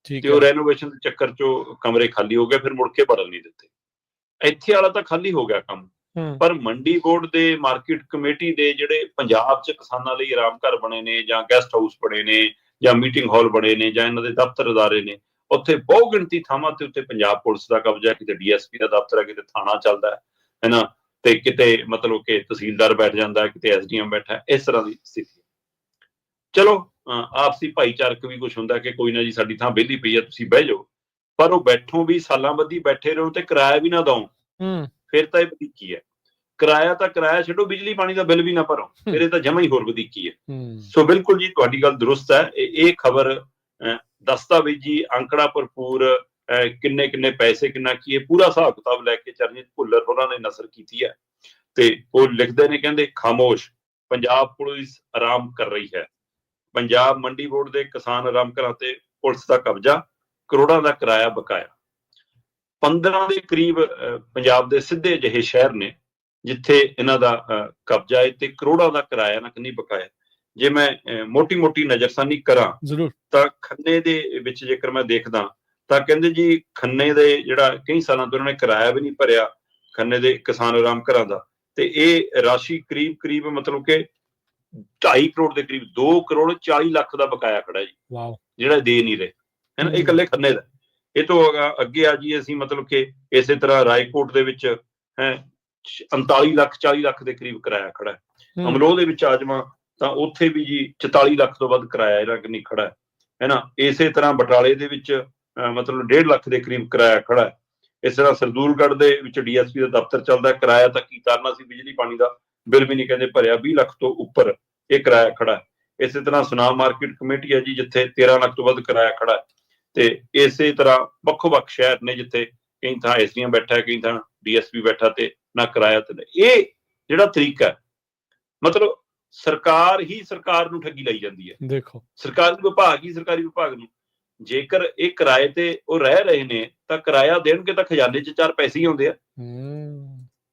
ਠੀਕ ਤੇ ਉਹ ਰੈਨੋਵੇਸ਼ਨ ਦੇ ਚੱਕਰ 'ਚੋਂ ਕਮਰੇ ਖਾਲੀ ਹੋ ਗਏ ਫਿਰ ਮੁੜ ਕੇ ਭਰਨ ਨਹੀਂ ਦਿੱਤੇ। ਇੱਥੇ ਵਾਲਾ ਤਾਂ ਖਾਲੀ ਹੋ ਗਿਆ ਕੰਮ। ਪਰ ਮੰਡੀ ਬੋਰਡ ਦੇ ਮਾਰਕੀਟ ਕਮੇਟੀ ਦੇ ਜਿਹੜੇ ਪੰਜਾਬ 'ਚ ਕਿਸਾਨਾਂ ਲਈ ਆਰਾਮ ਘਰ ਬਣੇ ਨੇ ਜਾਂ ਗੈਸਟ ਹਾਊਸ ਬਣੇ ਨੇ ਜਾਂ ਮੀਟਿੰਗ ਹਾਲ ਬਣੇ ਨੇ ਜਾਂ ਇਹਨਾਂ ਦੇ ਦਫ਼ਤਰ ਅਦਾਰੇ ਨੇ ਉੱਥੇ ਬਹੁ ਗਿਣਤੀ ਥਾਵਾਂ ਤੇ ਉੱਤੇ ਪੰਜਾਬ ਪੁਲਿਸ ਦਾ ਕਬਜ਼ਾ ਹੈ, ਕਿਤੇ ਡੀਐਸਪੀ ਦਾ ਦਫ਼ਤਰ ਹੈ ਕਿਤੇ ਥਾਣਾ ਚੱਲਦਾ ਹੈ ਹੈਨਾ? ਤੇ ਕਿਤੇ ਮਤਲਬ ਕਿ ਤਹਿਸੀਲਦਾਰ ਬੈਠ ਜਾਂਦਾ ਕਿਤੇ ਐਸਡੀਐਮ ਬੈਠਾ ਇਸ ਤਰ੍ਹਾਂ ਦੀ ਸਥਿਤੀ ਚਲੋ ਆਪਸੀ ਭਾਈਚਾਰਕ ਵੀ ਕੁਝ ਹੁੰਦਾ ਕਿ ਕੋਈ ਨਾ ਜੀ ਸਾਡੀ ਥਾਂ ਵਿਹਲੀ ਪਈ ਹੈ ਤੁਸੀਂ ਬਹਿ ਜਾਓ। ਪਰ ਉਹ ਬੈਠੋ ਵੀ ਸਾਲਾਂ ਬੱਧੀ ਬੈਠੇ ਰਹੋ ਤੇ ਕਿਰਾਇਆ ਵੀ ਨਾ ਦਓ। ਹੂੰ। ਫਿਰ ਤਾਂ ਇਹ ਕੀ ਹੈ। ਕਿਰਾਇਆ ਤਾਂ ਕਿਰਾਇਆ ਛੱਡੋ ਬਿਜਲੀ ਪਾਣੀ ਦਾ ਬਿੱਲ ਵੀ ਨਾ ਭਰੋ ਫਿਰ ਇਹ ਤਾਂ ਜਮਾ ਹੀ ਹੋਰ ਵਧੀਕੀ ਹੈ। ਸੋ ਬਿਲਕੁਲ ਜੀ ਤੁਹਾਡੀ ਗੱਲ ਦਰੁਸਤ ਹੈ। ਇਹ ਇਹ ਖਬਰ ਦਸਤਾਵੇਜੀ ਅੰਕੜਾ ਭਰਪੂਰ ਕਿੰਨੇ ਕਿੰਨੇ ਪੈਸੇ ਕਿੰਨਾ ਕੀ ਹੈ ਪੂਰਾ ਹਿਸਾਬ ਕਿਤਾਬ ਲੈ ਕੇ ਚਰਨਜੀਤ ਭੁੱਲਰ ਹੋਰਾਂ ਨੇ ਨਸਰ ਕੀਤੀ ਹੈ। ਤੇ ਉਹ ਲਿਖਦੇ ਨੇ ਕਹਿੰਦੇ ਖਾਮੋਸ਼ ਪੰਜਾਬ ਪੁਲਿਸ ਆਰਾਮ ਕਰ ਰਹੀ ਹੈ। ਪੰਜਾਬ ਮੰਡੀ ਬੋਰਡ ਦੇ ਕਿਸਾਨ ਆਰਾਮ ਘਰਾਂ ਤੇ ਪੁਲਿਸ ਦਾ ਕਬਜ਼ਾ ਕਰੋੜਾਂ ਦਾ ਕਿਰਾਇਆ ਬਕਾਇਆ। 15 ਦੇ ਕਰੀਬ ਪੰਜਾਬ ਦੇ ਸਿੱਧੇ ਜਿਹੇ ਸ਼ਹਿਰ ਨੇ ਜਿੱਥੇ ਇਹਨਾਂ ਦਾ ਕਬਜ਼ਾ ਹੈ ਤੇ ਕਰੋੜਾਂ ਦਾ ਕਿਰਾਇਆ ਨਾ ਨਹੀਂ ਬਕਾਇਆ। ਜੇ ਮੈਂ ਮੋਟੀ ਮੋਟੀ ਨਜ਼ਰਸਾਨੀ ਕਰਾਂ ਜ਼ਰੂਰ। ਤਾਂ ਖੰਨੇ ਦੇ ਵਿੱਚ ਜੇਕਰ ਮੈਂ ਦੇਖਦਾ ਤਾਂ ਕਹਿੰਦੇ ਜੀ ਖੰਨੇ ਦੇ ਜਿਹੜਾ ਕਈ ਸਾਲਾਂ ਤੋਂ ਉਹਨਾਂ ਨੇ ਕਿਰਾਇਆ ਵੀ ਨਹੀਂ ਭਰਿਆ ਖੰਨੇ ਦੇ ਕਿਸਾਨ ਆਰਾਮ ਘਰਾਂ ਦਾ। ਤੇ ਇਹ ਰਾਸ਼ੀ ਕਰੀਬ ਕਰੀਬ ਮਤਲਬ ਕਿ 2.5 ਕਰੋੜ ਦੇ ਕਰੀਬ 2 ਕਰੋੜ 40 ਲੱਖ ਦਾ ਬਕਾਇਆ ਖੜਾ ਜੀ। ਵਾਓ। ਜਿਹੜਾ ਦੇ ਨਹੀਂ ਰਹੇ। ਹੈਨਾ ਇਹ। ਇਕੱਲੇ ਖੰਨੇ ਦਾ। ਇਹ ਤੋਂ ਅੱਗੇ ਆ ਜੀ ਅਸੀਂ ਮਤਲਬ ਕਿ ਇਸੇ ਤਰ੍ਹਾਂ ਰਾਏਕੋਟ ਦੇ ਵਿੱਚ ਹੈ 39 ਲੱਖ 40 ਲੱਖ ਦੇ ਕਰੀਬ ਕਿਰਾਇਆ ਖੜਾ ਹੈ। ਹੂੰ, ਅਮਲੋਹ ਦੇ ਵਿੱਚ ਆ ਜਾਵਾਂ ਤਾਂ ਉੱਥੇ ਵੀ ਜੀ 44 ਲੱਖ ਤੋਂ ਵੱਧ ਕਿਰਾਇਆ ਇਹਦਾ ਕਿੰਨੀ ਖੜਾ ਹੈ। ਹੈਨਾ ਇਸੇ ਤਰ੍ਹਾਂ ਬਟਾਲੇ ਦੇ ਵਿੱਚ ਮਤਲਬ 1.5 ਲੱਖ ਦੇ ਕਰੀਬ ਕਿਰਾਇਆ ਖੜਾ ਹੈ। ਇਸ ਤਰ੍ਹਾਂ ਸਰਦੂਲਗੜ੍ਹ ਦੇ ਵਿੱਚ ਡੀਐਸਪੀ ਦਾ ਦਫ਼ਤਰ ਚੱਲਦਾ ਕਿਰਾਇਆ ਤਾਂ ਕੀ ਕਰਨਾ ਸੀ? ਬਿਜਲੀ ਪਾਣੀ ਦਾ ਬਿੱਲ ਵੀ ਨਹੀਂ ਕਹਿੰਦੇ ਭਰਿਆ। 20 ਲੱਖ ਤੋਂ ਉੱਪਰ ਇਹ ਕਿਰਾਇਆ ਖੜਾ ਹੈ। ਇਸੇ ਤਰ੍ਹਾਂ ਸੁਨਾਮ ਮਾਰਕੀਟ ਕਮੇਟੀ ਹੈ ਜੀ ਜਿੱਥੇ 13 ਲੱਖ ਤੋਂ ਵੱਧ ਕਿਰਾਇਆ ਖੜਾ ਹੈ। ਤੇ ਇਸੇ ਤਰ੍ਹਾਂ ਵੱਖੋ-ਵੱਖ ਸ਼ਹਿਰ ਨੇ ਜਿੱਥੇ ਕਈ ਥਾਂ ਐਸਡੀਐਮ ਬੈਠਾ ਹੈ ਕਈ ਥਾਂ ਡੀਐਸਪੀ ਬੈਠਾ ਤੇ ਨਾ ਕਿਰਾਇਆ ਤੇ ਇਹ ਜਿਹੜਾ ਤਰੀਕਾ ਹੈ ਮਤਲਬ ਸਰਕਾਰ ਹੀ ਸਰਕਾਰ ਨੂੰ ਠੱਗੀ ਲਈ ਜਾਂਦੀ ਹੈ। ਦੇਖੋ। ਸਰਕਾਰੀ ਵਿਭਾਗ ਹੀ ਸਰਕਾਰੀ ਵਿਭਾਗ ਨੂੰ। ਜੇਕਰ ਇਹ ਕਿਰਾਏ ਤੇ ਉਹ ਰਹਿ ਰਹੇ ਨੇ ਤਾਂ ਕਿਰਾਇਆ ਦੇਣਗੇ ਤਾਂ ਖਜ਼ਾਨੇ 'ਚ ਚਾਰ ਪੈਸੇ ਹੀ ਆਉਂਦੇ ਆ।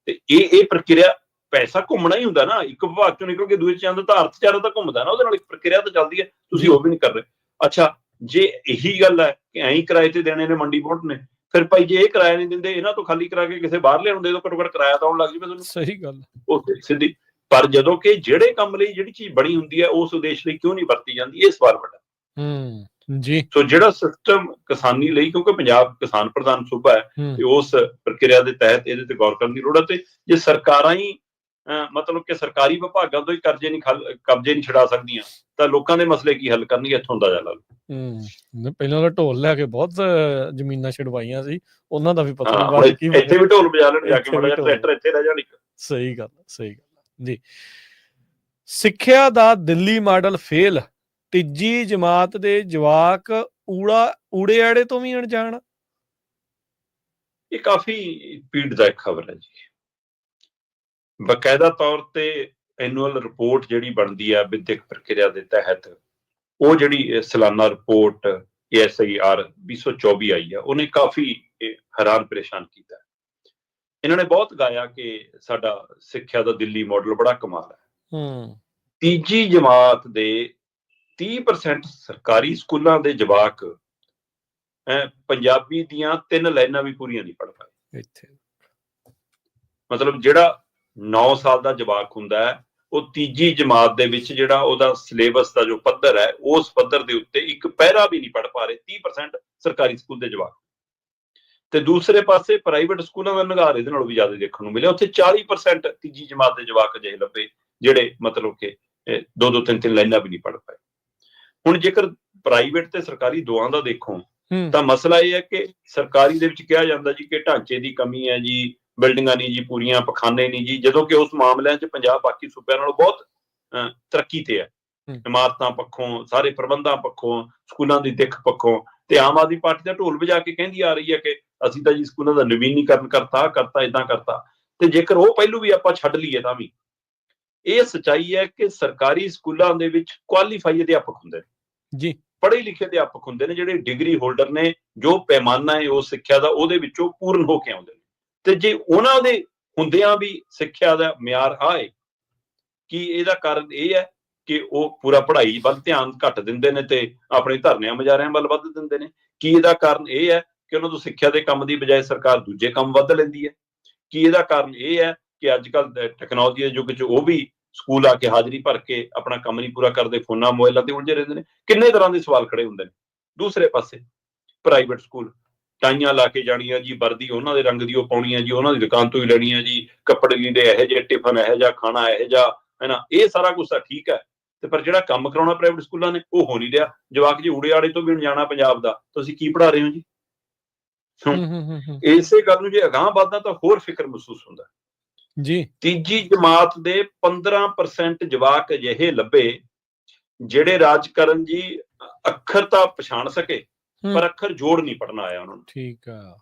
ਤੇ ਇਹ ਇਹ ਪ੍ਰਕਿਰਿਆ ਪੈਸਾ ਘੁੰਮਣਾ ਹੀ ਹੁੰਦਾ ਨਾ। ਇੱਕ ਵਿਭਾਗ ਚੋਂ ਨਿਕਲ ਕੇ ਦੂਜੇ ਚ ਜਾਂਦਾ ਤਾਂ ਅਰਥਚਾਰਾ ਤਾਂ ਘੁੰਮਦਾ ਨਾ ਉਹਦੇ ਨਾਲ ਇੱਕ ਪ੍ਰਕਿਰਿਆ ਤਾਂ ਚੱਲਦੀ ਹੈ। ਤੁਸੀਂ ਉਹ ਵੀ ਨਹੀਂ ਕਰ ਰਹੇ। ਅੱਛਾ ਜੇ ਇਹੀ ਗੱਲ ਹੈ ਕਿ ਐਂ ਹੀ ਕਿਰਾਏ ਤੇ ਦੇਣੇ ਨੇ ਮੰਡੀ ਬੋਰਡ ਨੇ ਫਿਰ ਭਾਈ ਜੇ ਇਹ ਕਿਰਾਇਆ ਨਹੀਂ ਦਿੰਦੇ ਇਹਨਾਂ ਤੋਂ ਖਾਲੀ ਕਰਾ ਕੇ ਕਿਸੇ ਬਾਹਰ ਲਿਆਉਣ ਦੇ ਦੋ ਘੱਟੋ ਘੱਟ ਕਿਰਾਇਆ ਤਾਂ ਆਉਣ ਲੱਗ ਜਵੇ ਤੁਹਾਨੂੰ ਸਹੀ ਗੱਲ। ਉਹ ਸਿੱਧੀ ਪਰ ਜਦੋਂ ਕਿ ਜਿਹੜੇ ਕੰਮ ਲਈ ਜਿਹੜੀ ਚੀਜ਼ ਬਣੀ ਹੁੰਦੀ ਹੈ ਉਸ ਉਦੇਸ਼ ਲਈ ਕਿਉਂ ਨਹੀਂ ਵਰਤੀ ਜਾਂਦੀ? ਇਹ ਸਵਾਲ ਵੱਡਾ। ਹੂੰ ਜੀ। ਸੋ ਜਿਹੜਾ ਸਿਸਟਮ ਕਿਸਾਨੀ ਲਈ ਕਿਉਂਕਿ ਪੰਜਾਬ ਕਿਸਾਨ ਪ੍ਰਧਾਨ ਸੂਬਾ ਹੈ। ਤੇ ਉਸ ਪ੍ਰਕਿਰਿਆ ਦੇ ਤਹਿਤ ਇਹਦੇ ਤੇ ਗੌਰ ਕਰਨ ਦੀ ਲੋੜ ਹੈ ਤੇ ਜੇ ਸਰਕਾਰਾਂ ਹੀ ਮਤਲਬ ਕਿ ਸਰਕਾਰੀ ਵਿਭਾਗਾਂ ਤੋਂ ਹੀ ਕਰਜ਼ੇ ਨਹੀਂ ਕਬਜ਼ੇ ਨਹੀਂ ਛਡਾ ਸਕਦੀਆਂ। ਤਾਂ ਲੋਕਾਂ ਦੇ ਮਸਲੇ ਕੀ ਹੱਲ ਕਰਨਗੇ ਇੱਥੋਂ ਦਾ ਲਾ ਲਓ। ਹੂੰ ਪਹਿਲਾਂ ਤਾਂ ਢੋਲ ਲੈ ਕੇ ਬਹੁਤ ਜ਼ਮੀਨਾਂ ਛਡਵਾਈਆਂ ਸੀ ਉਹਨਾਂ ਦਾ ਵੀ ਪਤਾ ਨਹੀਂ ਬਾਅਦ ਕੀ ਇੱਥੇ ਵੀ ਢੋਲ ਵਜਾ ਲੈਣ ਜਾ ਕੇ ਢੋਲ। ਟਰੈਕਟਰ ਇੱਥੇ ਰਹਿ ਜਾਣ ਇੱਕ। ਸਹੀ ਗੱਲ ਸਹੀ ਗੱਲ। ਜੀ। ਸਿੱਖਿਆ ਦਾ ਦਿੱਲੀ ਮਾਡਲ ਫੇਲ ਤੀਜੀ ਜਮਾਤ ਦੇ ਜਵਾਕ ਊੜਾ ਊੜੇ ਆੜੇ ਤੋਂ ਵੀ ਅਣਜਾਣ। ਇਹ ਕਾਫੀ ਪੀੜਦਾਇਕ ਖਬਰ ਹੈ ਜੀ। ਬਕਾਇਦਾ ਤੌਰ ਤੇ ਐਨੂਅਲ ਰਿਪੋਰਟ ਜਿਹੜੀ ਬਣਦੀ ਹੈ ਵਿਦਿਅਕ ਪ੍ਰਕਿਰਿਆ ਦੇ ਤਹਿਤ ਉਹ ਜਿਹੜੀ ਸਾਲਾਨਾ ਰਿਪੋਰਟ ਐਸਆਈਆਰ 2024 ਆਈ ਹੈ ਉਹਨੇ ਕਾਫੀ ਹੈਰਾਨ ਪਰੇਸ਼ਾਨ ਕੀਤਾ। ਇਹਨਾਂ ਨੇ ਬਹੁਤ ਗਾਇਆ ਕਿ ਸਾਡਾ ਸਿੱਖਿਆ ਦਾ ਦਿੱਲੀ ਮਾਡਲ ਬੜਾ ਕਮਾਲ ਹੈ ਹੂੰ। ਤੀਜੀ ਜਮਾਤ ਦੇ 30% ਸਰਕਾਰੀ ਸਕੂਲਾਂ ਦੇ ਜਵਾਕ ਪੰਜਾਬੀ ਦੀਆਂ ਤਿੰਨ ਲਾਈਨਾਂ ਵੀ ਪੂਰੀਆਂ ਨਹੀਂ ਪੜ੍ਹ ਪਾਏ। ਇੱਥੇ। ਮਤਲਬ ਜਿਹੜਾ 9 ਸਾਲ ਦਾ ਜਵਾਕ ਹੁੰਦਾ ਹੈ ਉਹ ਤੀਜੀ ਜਮਾਤ ਦੇ ਵਿੱਚ ਜਿਹੜਾ ਉਹਦਾ ਸਿਲੇਬਸ ਦਾ ਜੋ ਪੱਧਰ ਹੈ ਉਸ ਪੱਧਰ ਦੇ ਉੱਤੇ ਇੱਕ ਪਹਿਰਾ ਵੀ ਨਹੀਂ ਪੜ ਪਾ ਰਹੇ 30% ਸਰਕਾਰੀ ਸਕੂਲ ਦੇ ਜਵਾਕ। ਤੇ ਦੂਸਰੇ ਪਾਸੇ ਪ੍ਰਾਈਵੇਟ ਸਕੂਲਾਂ ਦਾ ਨਿਗਾਰ ਇਹਦੇ ਨਾਲੋਂ ਵੀ ਜ਼ਿਆਦਾ ਦੇਖਣ ਨੂੰ ਮਿਲਿਆ ਉੱਥੇ 40% ਤੀਜੀ ਜਮਾਤ ਦੇ ਜਵਾਕ ਅਜਿਹੇ ਲੱਭੇ ਜਿਹੜੇ ਮਤਲਬ ਕਿ ਦੋ ਦੋ ਤਿੰਨ ਤਿੰਨ ਲਾਈਨਾਂ ਵੀ ਨਹੀਂ ਪੜ ਪਾਏ। ਹੁਣ ਜੇਕਰ ਪ੍ਰਾਈਵੇਟ ਤੇ ਸਰਕਾਰੀ ਦੋਆਂ ਦਾ ਦੇਖੋ ਤਾਂ ਮਸਲਾ ਇਹ ਹੈ ਕਿ ਸਰਕਾਰੀ ਦੇ ਵਿੱਚ ਕਿਹਾ ਜਾਂਦਾ ਜੀ ਕਿ ਢਾਂਚੇ ਦੀ ਕਮੀ ਹੈ ਜੀ ਬਿਲਡਿੰਗਾਂ ਨਹੀਂ ਜੀ ਪੂਰੀਆਂ ਪਖਾਨੇ ਨਹੀਂ ਜੀ ਜਦੋਂ ਕਿ ਉਸ ਮਾਮਲਿਆਂ 'ਚ ਪੰਜਾਬ ਬਾਕੀ ਸੂਬਿਆਂ ਨਾਲੋਂ ਬਹੁਤ ਤਰੱਕੀ ਤੇ ਹੈ। ਇਮਾਰਤਾਂ ਪੱਖੋਂ ਸਾਰੇ ਪ੍ਰਬੰਧਾਂ ਪੱਖੋਂ ਸਕੂਲਾਂ ਦੀ ਦਿੱਖ ਪੱਖੋਂ ਤੇ ਆਮ ਆਦਮੀ ਪਾਰਟੀ ਦਾ ਢੋਲ ਵਜਾ ਕੇ ਕਹਿੰਦੀ ਆ ਰਹੀ ਹੈ ਕਿ ਅਸੀਂ ਤਾਂ ਜੀ ਸਕੂਲਾਂ ਦਾ ਨਵੀਨੀਕਰਨ ਕਰਤਾ ਕਰਤਾ ਇਦਾਂ ਕਰਤਾ। ਤੇ ਜੇਕਰ ਉਹ ਪਹਿਲੂ ਵੀ ਆਪਾਂ ਛੱਡ ਲਈਏ ਤਾਂ ਵੀ ਇਹ ਸਚਾਈ ਹੈ ਕਿ ਸਰਕਾਰੀ ਸਕੂਲਾਂ ਦੇ ਵਿੱਚ ਕੁਆਲੀਫਾਈ ਅਧਿਆਪਕ ਹੁੰਦੇ ਨੇ। ਜੀ। ਪੜ੍ਹੇ ਲਿਖੇ ਅਧਿਆਪਕ ਹੁੰਦੇ ਨੇ ਜਿਹੜੇ ਡਿਗਰੀ ਹੋਲਡਰ ਨੇ ਜੋ ਪੈਮਾਨਾ ਹੈ ਉਸ ਸਿੱਖਿਆ ਦਾ ਉਹਦੇ ਵਿੱਚੋਂ ਪੂਰਨ ਹੋ ਕੇ ਆਉਂਦੇ ਨੇ। ਤੇ ਜੇ ਉਹਨਾਂ ਦੇ ਹੁੰਦਿਆਂ ਵੀ ਸਿੱਖਿਆ ਦਾ ਮਿਆਰ ਆਏ, ਕਿ ਇਹਦਾ ਕਾਰਨ ਇਹ ਹੈ ਕਿ ਉਹ ਪੂਰਾ ਪੜ੍ਹਾਈ ਵੱਲ ਧਿਆਨ ਘੱਟ ਦਿੰਦੇ ਨੇ ਤੇ ਆਪਣੇ ਧਰਨਿਆਂ ਮਜਾਰਿਆਂ ਵੱਲ ਵੱਧ ਦਿੰਦੇ ਨੇ? ਕੀ ਇਹਦਾ ਕਾਰਨ ਇਹ ਹੈ ਕਿ ਉਹਨਾਂ ਤੋਂ ਸਿੱਖਿਆ ਦੇ ਕੰਮ ਦੀ ਬਜਾਏ ਸਰਕਾਰ ਦੂਜੇ ਕੰਮ ਵੱਧ ਲੈਂਦੀ ਹੈ? ਕੀ ਇਹਦਾ ਕਾਰਨ ਇਹ ਹੈ ਕਿ ਅੱਜ ਕੱਲ ਟੈਕਨੋਲੋਜੀ ਦੇ ਯੁੱਗ 'ਚ ਉਹ ਵੀ ਸਕੂਲ ਆ ਕੇ ਹਾਜ਼ਰੀ ਭਰ ਕੇ ਆਪਣਾ ਕੰਮ ਨਹੀਂ ਪੂਰਾ ਕਰਦੇ, ਫੋਨਾਂ ਮੋਬਾਈਲਾਂ ਤੇ ਉਲਝੇ ਰਹਿੰਦੇ ਨੇ? ਕਿੰਨੇ ਤਰ੍ਹਾਂ ਦੇ ਸਵਾਲ ਖੜੇ ਹੁੰਦੇ ਨੇ? ਦੂਸਰੇ ਪਾਸੇ ਪ੍ਰਾਈਵੇਟ ਸਕੂਲ ਟਾਈਆਂ ਲਾ ਕੇ ਜਾਣੀਆਂ ਜੀ ਵਰਦੀ ਉਹਨਾਂ ਦੇ ਰੰਗ ਦੀ ਉਹ ਪਾਉਣੀ ਹੈ ਜੀ ਉਹਨਾਂ ਦੀ ਦੁਕਾਨ ਤੋਂ ਹੀ ਲੈਣੀ ਹੈ ਜੀ ਕੱਪੜੇ ਲੀੜੇ ਇਹੋ ਜਿਹੇ ਟਿਫਨ ਇਹੋ ਜਿਹਾ ਖਾਣਾ ਇਹੋ ਜਿਹਾ ਹੈ ਨਾ ਇਹ ਸਾਰਾ ਕੁਝ ਤਾਂ ਠੀਕ ਹੈ ਤੇ ਪਰ ਜਿਹੜਾ ਕੰਮ ਕਰਾਉਣਾ ਪ੍ਰਾਈਵੇਟ ਸਕੂਲਾਂ ਨੇ ਉਹ ਹੋ ਨਹੀਂ ਰਿਹਾ। ਜਵਾਕ ਜੀ ਊੜੇ ਆੜੇ ਤੋਂ ਵੀ ਜਾਣਾ ਪੰਜਾਬ ਦਾ। ਤੁਸੀਂ ਕੀ ਪੜਾ ਰਹੇ ਹੋ ਜੀ? ਹੂੰ। ਹੂੰ ਹੂੰ ਹੂੰ ਇਸੇ ਗੱਲ ਨੂੰ ਜੇ ਅਗਾਹ ਵਧਦਾ ਤਾਂ ਹੋਰ ਫਿਕਰ ਮਹਿਸੂਸ ਹੁੰਦਾ। ਜੀ। ਤੀਜੀ ਜਮਾਤ ਦੇ 15% ਜਵਾਕ ਅਜਿਹੇ ਲੱਭੇ ਜਿਹੜੇ ਰਾਜ ਕਰਨ ਜੀ ਅੱਖਰ ਤਾਂ ਪਛਾਣ ਸਕੇ। ਪਰ ਅੱਖਰ ਜੋੜ ਨਹੀਂ ਪੜਨਾ ਆਇਆ ਉਹਨਾਂ ਨੂੰ। ਠੀਕ ਆ।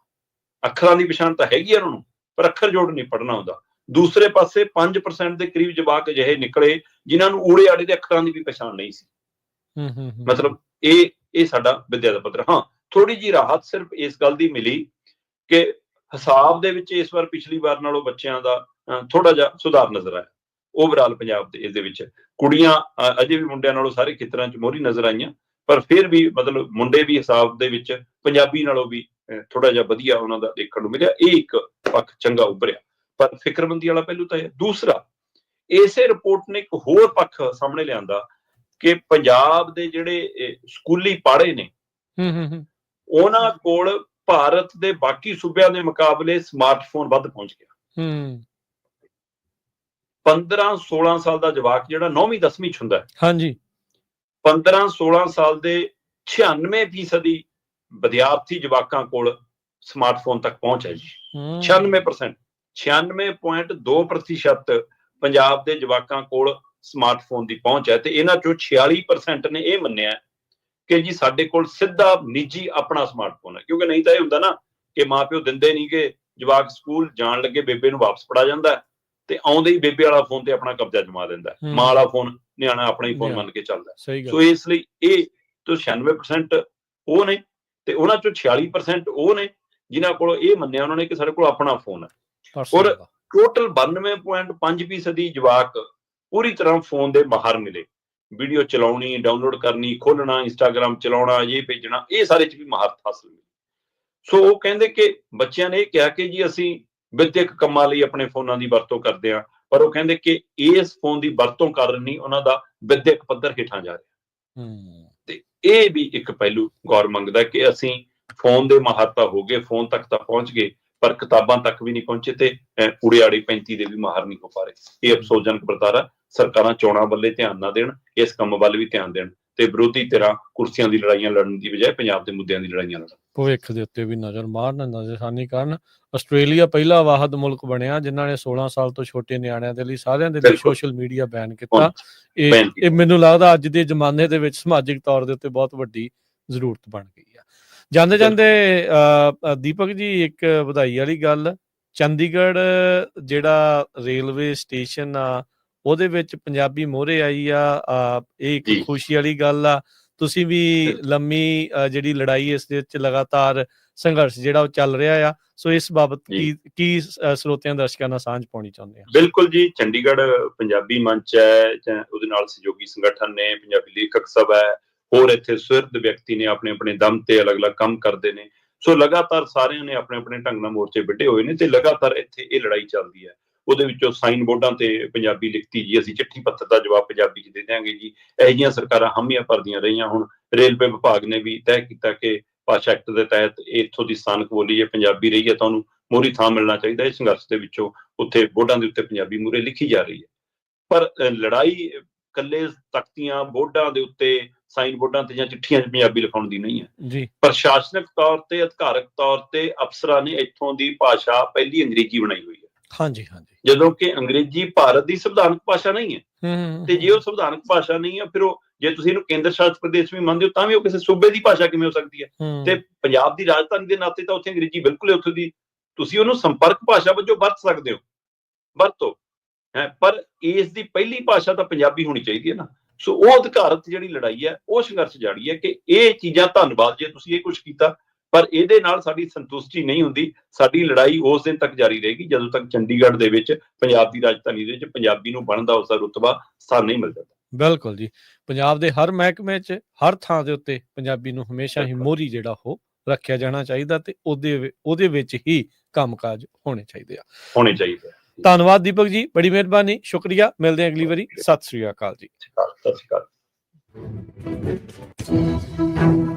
ਅੱਖਰਾਂ ਦੀ ਪਛਾਣ ਤਾਂ ਹੈਗੀ ਆ ਉਹਨਾਂ ਨੂੰ ਪਰ ਅੱਖਰ ਜੋੜ ਨਹੀਂ ਪੜਨਾ ਆਉਂਦਾ। ਦੂਸਰੇ ਪਾਸੇ 5% ਦੇ ਕਰੀਬ ਜਵਾਕ ਅਜਿਹੇ ਨਿਕਲੇ ਜਿਨ੍ਹਾਂ ਨੂੰ ਊੜੇ ਆੜੇ ਦੇ ਅੱਖਰਾਂ ਦੀ ਵੀ ਪਛਾਣ ਨਹੀਂ ਸੀ। ਹੂੰ ਹੂੰ। ਮਤਲਬ ਇਹ ਇਹ ਸਾਡਾ ਵਿਦਿਆ ਦਾ ਪੱਧਰ। ਹਾਂ ਥੋੜੀ ਜੀ ਰਾਹਤ ਸਿਰਫ ਇਸ ਗੱਲ ਦੀ ਮਿਲੀ ਕਿ ਹਿਸਾਬ ਦੇ ਵਿੱਚ ਇਸ ਵਾਰ ਪਿਛਲੀ ਵਾਰ ਨਾਲੋਂ ਬੱਚਿਆਂ ਦਾ ਥੋੜਾ ਜਿਹਾ ਸੁਧਾਰ ਨਜ਼ਰ ਆਇਆ। ਓਵਰਆਲ ਪੰਜਾਬ ਦੇ ਇਸ ਦੇ ਵਿੱਚ ਕੁੜੀਆਂ ਅਜੇ ਵੀ ਮੁੰਡਿਆਂ ਨਾਲੋਂ ਸਾਰੇ ਖੇਤਰਾਂ 'ਚ ਮੋਹਰੀ ਨਜ਼ਰ ਆਈਆਂ। ਪਰ ਫਿਰ ਵੀ ਮਤਲਬ ਮੁੰਡੇ ਵੀ ਹਿਸਾਬ ਦੇ ਵਿੱਚ ਪੰਜਾਬੀ ਨਾਲੋਂ ਵੀ ਥੋੜਾ ਜਿਹਾ ਵਧੀਆ ਉਹਨਾਂ ਦਾ ਦੇਖਣ ਨੂੰ ਮਿਲਿਆ। ਇਹ ਇੱਕ ਪੱਖ ਚੰਗਾ ਉੱਭਰਿਆ। ਪਰ ਫਿਕਰਮੰਦੀ ਵਾਲਾ ਪਹਿਲੂ ਤਾਂ ਇਹ ਦੂਸਰਾ ਇਸੇ ਰਿਪੋਰਟ ਨੇ ਇੱਕ ਹੋਰ ਪੱਖ ਸਾਹਮਣੇ ਲਿਆਂਦਾ ਕਿ ਪੰਜਾਬ ਦੇ ਜਿਹੜੇ ਸਕੂਲੀ ਪਾੜੇ ਨੇ ਹੂੰ ਹੂੰ ਹੂੰ। ਉਹਨਾਂ ਕੋਲ ਭਾਰਤ ਦੇ ਬਾਕੀ ਸੂਬਿਆਂ ਦੇ ਮੁਕਾਬਲੇ ਸਮਾਰਟਫੋਨ ਵੱਧ ਪਹੁੰਚ ਗਿਆ। ਹੂੰ। 15 16 ਸਾਲ ਦਾ ਜਵਾਕ ਜਿਹੜਾ 9ਵੀਂ 10ਵੀਂ ਚ ਹੁੰਦਾ ਹੈ। ਹਾਂਜੀ। 15 16 ਸਾਲ ਦੇ 96% ਫੀਸਦੀ ਵਿਦਿਆਰਥੀ ਜਵਾਕਾਂ ਕੋਲ ਸਮਾਰਟਫੋਨ ਤੱਕ ਪਹੁੰਚ ਹੈ ਜੀ। ਹੂੰ। 96% 96.2% ਪੰਜਾਬ ਦੇ ਜਵਾਕਾਂ ਕੋਲ ਸਮਾਰਟਫੋਨ ਦੀ ਪਹੁੰਚ ਹੈ ਤੇ ਇਹਨਾਂ ਚੋਂ 46% ਨੇ ਇਹ ਮੰਨਿਆ ਕਿ ਜੀ ਸਾਡੇ ਕੋਲ ਸਿੱਧਾ ਨਿੱਜੀ ਆਪਣਾ ਸਮਾਰਟਫੋਨ ਹੈ। ਕਿਉਂਕਿ ਨਹੀਂ ਤਾਂ ਇਹ ਹੁੰਦਾ ਨਾ ਕਿ ਮਾਪਿਓ ਦਿੰਦੇ ਨਹੀਂ ਕਿ ਜਵਾਕ ਸਕੂਲ ਜਾਣ ਲੱਗੇ ਬੇਬੇ ਨੂੰ ਵਾਪਸ ਫੜਾ ਜਾਂਦਾ ਤੇ ਆਉਂਦੇ ਹੀ ਬੇਬੇ ਵਾਲਾ ਫੋਨ ਤੇ ਆਪਣਾ ਕਬਜ਼ਾ ਜਮਾ ਦਿੰਦਾ। ਮਾਂ ਵਾਲਾ ਫੋਨ ਨਿਆਣਾ ਆਪਣਾ ਹੀ ਫੋਨ। ਮੰਨ ਕੇ ਚੱਲਦਾ। ਸੋ ਇਸ ਲਈ ਇਹ ਤੋਂ 96% ਉਹ ਨੇ ਤੇ ਉਹਨਾਂ ਚੋਂ 46% ਉਹ ਨੇ ਜਿਨ੍ਹਾਂ ਕੋਲ ਇਹ ਮੰਨਿਆ ਉਹਨਾਂ ਨੇ ਕਿ ਸਾਡੇ ਕੋਲ ਆਪਣਾ ਫੋਨ ਹੈ। ਔਰ-। ਟੋਟਲ 92.5% ਜਵਾਕ ਪੂਰੀ ਤਰ੍ਹਾਂ ਫੋਨ ਦੇ ਮਾਹਰ ਮਿਲੇ। ਵੀਡੀਓ ਚਲਾਉਣੀ ਡਾਊਨਲੋਡ ਕਰਨੀ ਖੋਲਣਾ ਇੰਸਟਾਗ੍ਰam ਚਲਾਉਣਾ ਇਹ ਭੇਜਣਾ ਇਹ ਸਾਰੇ ਚ ਵੀ ਮਹਾਰਤ ਹਾਸਲ ਮਿਲੀ। ਸੋ ਉਹ ਕਹਿੰਦੇ ਕਿ ਬੱਚਿਆਂ ਨੇ ਇਹ ਕਿਹਾ ਕਿ ਜੀ ਅਸੀਂ ਵਿਦਿਅਕ ਕੰਮਾਂ ਲਈ ਆਪਣੇ ਫੋਨਾਂ ਦੀ ਵਰਤੋਂ ਕਰਦੇ ਹਾਂ। ਪਰ ਉਹ ਕਹਿੰਦੇ ਕਿ ਇਸ ਫੋਨ ਦੀ ਵਰਤੋਂ ਕਾਰਨ ਨਹੀਂ ਉਹਨਾਂ ਦਾ ਵਿਦਿਅਕ ਪੱਧਰ ਹੇਠਾਂ ਜਾ ਰਿਹਾ। ਹੂੰ। ਤੇ ਇਹ ਵੀ ਇੱਕ ਪਹਿਲੂ ਗੌਰ ਮੰਗਦਾ ਕਿ ਅਸੀਂ ਫੋਨ ਦੇ ਮਾਹਰਤਾ ਹੋ ਗਏ ਫੋਨ ਤੱਕ ਤਾਂ ਪਹੁੰਚ ਗਏ ਪਰ ਕਿਤਾਬਾਂ ਤੱਕ ਵੀ ਨਹੀਂ ਪਹੁੰਚੇ ਤੇ ਉੜਿਆੜੀ 35 ਦੇ ਵੀ ਮਾਹਰ ਨਹੀਂ ਹੋ ਪਾ ਰਹੇ। ਇਹ ਅਫਸੋਸਜਨਕ ਵਰਤਾਰਾ ਸਰਕਾਰਾਂ ਚੋਣਾਂ ਵੱਲੇ ਧਿਆਨ ਨਾ ਦੇਣ ਇਸ ਕੰਮ ਵੱਲ ਵੀ ਧਿਆਨ ਦੇਣ ਤੇ ਵਿਰੋਧੀ ਧਿਰਾਂ ਕੁਰਸੀਆਂ ਦੀ ਲੜਾਈਆਂ ਲੜਨ ਦੀ ਬਜਾਏ ਪੰਜਾਬ ਦੇ ਮੁੱਦਿਆਂ ਦੀ ਲੜਾਈਆਂ ਲੜਨ। ਭਵਿੱਖ ਦੇ ਉੱਤੇ ਵੀ ਨਜ਼ਰ ਮਾਰਨ ਨਜ਼ਰਸਾਨੀ ਕਰਨ ਆਸਟ੍ਰੇਲੀਆ ਪਹਿਲਾ ਵਾਹਦ ਮੁਲਕ ਬਣਿਆ ਜਿਨ੍ਹਾਂ ਨੇ 16 ਸਾਲ ਤੋਂ ਛੋਟੇ ਨਿਆਣਿਆਂ ਦੇ ਲਈ ਸਾਰਿਆਂ ਦੇ ਲਈ। ਸੋਸ਼ਲ ਮੀਡੀਆ ਬੈਨ ਕੀਤਾ ਇਹ। ਇਹ ਮੈਨੂੰ ਲੱਗਦਾ ਅੱਜ ਦੇ ਜ਼ਮਾਨੇ ਦੇ ਵਿੱਚ ਸਮਾਜਿਕ ਤੌਰ ਦੇ ਉੱਤੇ ਬਹੁਤ ਵੱਡੀ ਜ਼ਰੂਰਤ ਬਣ ਗਈ ਆ ਜਾਂਦੇ ਜਾਂਦੇ ਦੀਪਕ ਜੀ ਇੱਕ ਵਧਾਈ ਵਾਲੀ ਗੱਲ ਚੰਡੀਗੜ੍ਹ ਜਿਹੜਾ ਰੇਲਵੇ ਸਟੇਸ਼ਨ ਆ ਉਹਦੇ ਵਿੱਚ ਪੰਜਾਬੀ ਮੋਹਰੇ ਆਈ ਆ ਇਹ ਇੱਕ। ਖੁਸ਼ੀ ਵਾਲੀ ਗੱਲ ਆ ਤੁਸੀਂ ਵੀ ਲੰਮੀ ਜਿਹੜੀ ਲੜਾਈ ਇਸ ਦੇ ਵਿੱਚ ਲਗਾਤਾਰ ਸੰਘਰਸ਼ ਜਿਹੜਾ ਉਹ ਚੱਲ ਰਿਹਾ ਆ ਸੋ ਇਸ ਬਾਬਤ। ਕੀ ਕੀ ਸਰੋਤਿਆਂ ਦਰਸ਼ਕਾਂ ਨਾਲ ਸਾਂਝ ਪਾਉਣੀ ਚਾਹੁੰਦੇ ਆ ਬਿਲਕੁਲ ਜੀ ਚੰਡੀਗੜ੍ਹ ਪੰਜਾਬੀ ਮੰਚ ਹੈ ਜਾਂ ਉਹਦੇ ਨਾਲ ਸਹਿਯੋਗੀ ਸੰਗਠਨ ਨੇ ਪੰਜਾਬੀ ਲੇਖਕ ਸਭਾ ਹੈ ਹੋਰ ਇੱਥੇ ਸੁਹਿਰਦ ਵਿਅਕਤੀ ਨੇ ਆਪਣੇ ਆਪਣੇ ਦਮ ਤੇ ਅਲੱਗ-ਅਲੱਗ ਕੰਮ ਕਰਦੇ ਨੇ। ਸੋ ਲਗਾਤਾਰ ਸਾਰਿਆਂ ਨੇ ਆਪਣੇ ਆਪਣੇ ਢੰਗ ਨਾਲ ਮੋਰਚੇ ਵਿੱਢੇ ਹੋਏ ਨੇ ਤੇ ਲਗਾਤਾਰ ਇੱਥੇ ਇਹ ਲੜਾਈ ਚੱਲਦੀ ਹੈ। ਉਹਦੇ ਵਿੱਚੋਂ ਸਾਈਨ ਬੋਰਡਾਂ ਤੇ ਪੰਜਾਬੀ ਲਿਖਤੀ ਜੀ ਅਸੀਂ ਚਿੱਠੀ ਪੱਤਰ ਦਾ ਜਵਾਬ ਪੰਜਾਬੀ ਚ ਦੇ ਦਿਆਂਗੇ ਜੀ। ਇਹੋ ਜਿਹੀਆਂ ਸਰਕਾਰਾਂ ਹਾਮੀਆਂ ਭਰਦੀਆਂ ਰਹੀਆਂ ਹੁਣ। ਰੇਲਵੇ ਵਿਭਾਗ ਨੇ ਵੀ ਤੈਅ ਕੀਤਾ ਕਿ ਭਾਸ਼ਾ ਐਕਟ ਦੇ ਤਹਿਤ ਇੱਥੋਂ ਦੀ ਸਥਾਨਕ ਬੋਲੀ ਜੇ ਪੰਜਾਬੀ ਰਹੀ ਹੈ ਤਾਂ ਉਹਨੂੰ ਮੋਹਰੀ ਥਾਂ ਮਿਲਣਾ ਚਾਹੀਦਾ ਹੈ। ਸੰਘਰਸ਼ ਦੇ ਵਿੱਚੋਂ ਉੱਥੇ ਬੋਰਡਾਂ ਦੇ ਉੱਤੇ ਪੰਜਾਬੀ ਮੂਰੇ ਲਿਖੀ ਜਾ ਰਹੀ ਹੈ। ਪਰ ਲੜਾਈ ਕੱਲੇ ਤਖਤੀਆਂ ਬੋਰਡਾਂ ਦੇ ਉੱਤੇ ਸਾਈਨ ਬੋਰਡਾਂ ਤੇ ਜਾਂ ਚਿੱਠੀਆਂ 'ਚ ਪੰਜਾਬੀ ਲਿਖਾਉਣ ਦੀ ਨਹੀਂ ਹੈ। ਜੀ। ਪ੍ਰਸ਼ਾਸਨਿਕ ਤੌਰ ਤੇ ਅਧਿਕਾਰਕ ਤੌਰ ਤੇ ਅਫਸਰਾਂ ਨੇ ਇੱਥੋਂ ਦੀ ਭਾਸ਼ਾ ਪਹਿਲੀ ਅੰਗਰੇਜ਼ੀ ਬਣਾਈ ਹੋਈ ਹਾਂਜੀ ਹਾਂਜੀ। ਜਦੋਂ ਕਿ ਅੰਗਰੇਜ਼ੀ ਭਾਰਤ ਦੀ ਸੰਵਿਧਾਨਕ ਭਾਸ਼ਾ ਨਹੀਂ ਹੈ। ਤੇ ਜੇ ਉਹ ਸੰਵਿਧਾਨਕ ਭਾਸ਼ਾ ਨਹੀਂ ਹੈ ਫਿਰ ਉਹ ਜੇ ਤੁਸੀਂ ਇਹਨੂੰ ਕੇਂਦਰ ਸ਼ਾਸਿਤ ਪ੍ਰਦੇਸ਼ ਵੀ ਮੰਨਦੇ ਹੋ ਤਾਂ ਵੀ ਉਹ ਕਿਸੇ ਸੂਬੇ ਦੀ ਭਾਸ਼ਾ ਕਿਵੇਂ ਹੋ ਸਕਦੀ ਹੈ? ਤੇ ਪੰਜਾਬ ਦੀ ਰਾਜਧਾਨੀ ਦੇ ਨਾਤੇ ਤਾਂ ਉੱਥੇ ਅੰਗਰੇਜ਼ੀ ਬਿਲਕੁਲ ਹੈ ਉੱਥੇ ਦੀ ਤੁਸੀਂ ਉਹਨੂੰ ਸੰਪਰਕ ਭਾਸ਼ਾ ਵਜੋਂ ਵਰਤ ਸਕਦੇ ਹੋ। ਵਰਤੋ ਹੈ ਪਰ ਇਸ ਦੀ ਪਹਿਲੀ ਭਾਸ਼ਾ ਤਾਂ ਪੰਜਾਬੀ ਹੋਣੀ ਚਾਹੀਦੀ ਹੈ ਨਾ। ਸੋ ਉਹ ਅਧਿਕਾਰਤ ਜਿਹੜੀ ਲੜਾਈ ਹੈ ਉਹ ਸੰਘਰਸ਼ ਜਾਰੀ ਹੈ ਕਿ ਇਹ ਚੀਜ਼ਾਂ ਧੰਨਵਾਦ ਜੇ ਤੁਸੀਂ ਇਹ ਕੁਝ ਕੀਤਾ ਪਰ ਇਹਦੇ ਨਾਲ ਸਾਡੀ ਸੰਤੁਸ਼ਟੀ ਨਹੀਂ ਹੁੰਦੀ ਸਾਡੀ ਲੜਾਈ ਉਸ ਦਿਨ ਤੱਕ ਜਾਰੀ ਰਹੇਗੀ ਜਦੋਂ ਤੱਕ ਚੰਡੀਗੜ੍ਹ ਦੇ ਵਿੱਚ ਪੰਜਾਬ ਦੀ ਰਾਜਧਾਨੀ ਦੇ ਵਿੱਚ ਪੰਜਾਬੀ ਨੂੰ ਬਣਦਾ ਉਸ ਦਾ ਰੁਤਬਾ ਸਥਾਨ ਨਹੀਂ ਮਿਲ ਜਾਂਦਾ ਬਿਲਕੁਲ ਜੀ। ਪੰਜਾਬ ਦੇ ਹਰ ਮਹਿਕਮੇ 'ਚ ਹਰ ਥਾਂ ਦੇ ਉੱਤੇ ਪੰਜਾਬੀ ਨੂੰ ਹਮੇਸ਼ਾ ਹੀ। ਮੋਹਰੀ ਜਿਹੜਾ ਉਹ ਰੱਖਿਆ ਜਾਣਾ ਚਾਹੀਦਾ ਤੇ ਉਹਦੇ ਉਹਦੇ ਵਿੱਚ ਹੀ ਕੰਮਕਾਜ ਹੋਣੇ ਚਾਹੀਦੇ ਆ। ਹੋਣੇ ਚਾਹੀਦੇ ਧੰਨਵਾਦ ਦੀਪਕ ਜੀ ਬੜੀ ਮਿਹਰਬਾਨੀ ਸ਼ੁਕਰੀਆ। ਮਿਲਦੇ ਹਾਂ ਅਗਲੀ ਵਾਰੀ। ਸਤਿ ਸ੍ਰੀ ਅਕਾਲ ਜੀ। ਸਤਿ ਸ਼੍ਰੀ ਅਕਾਲ।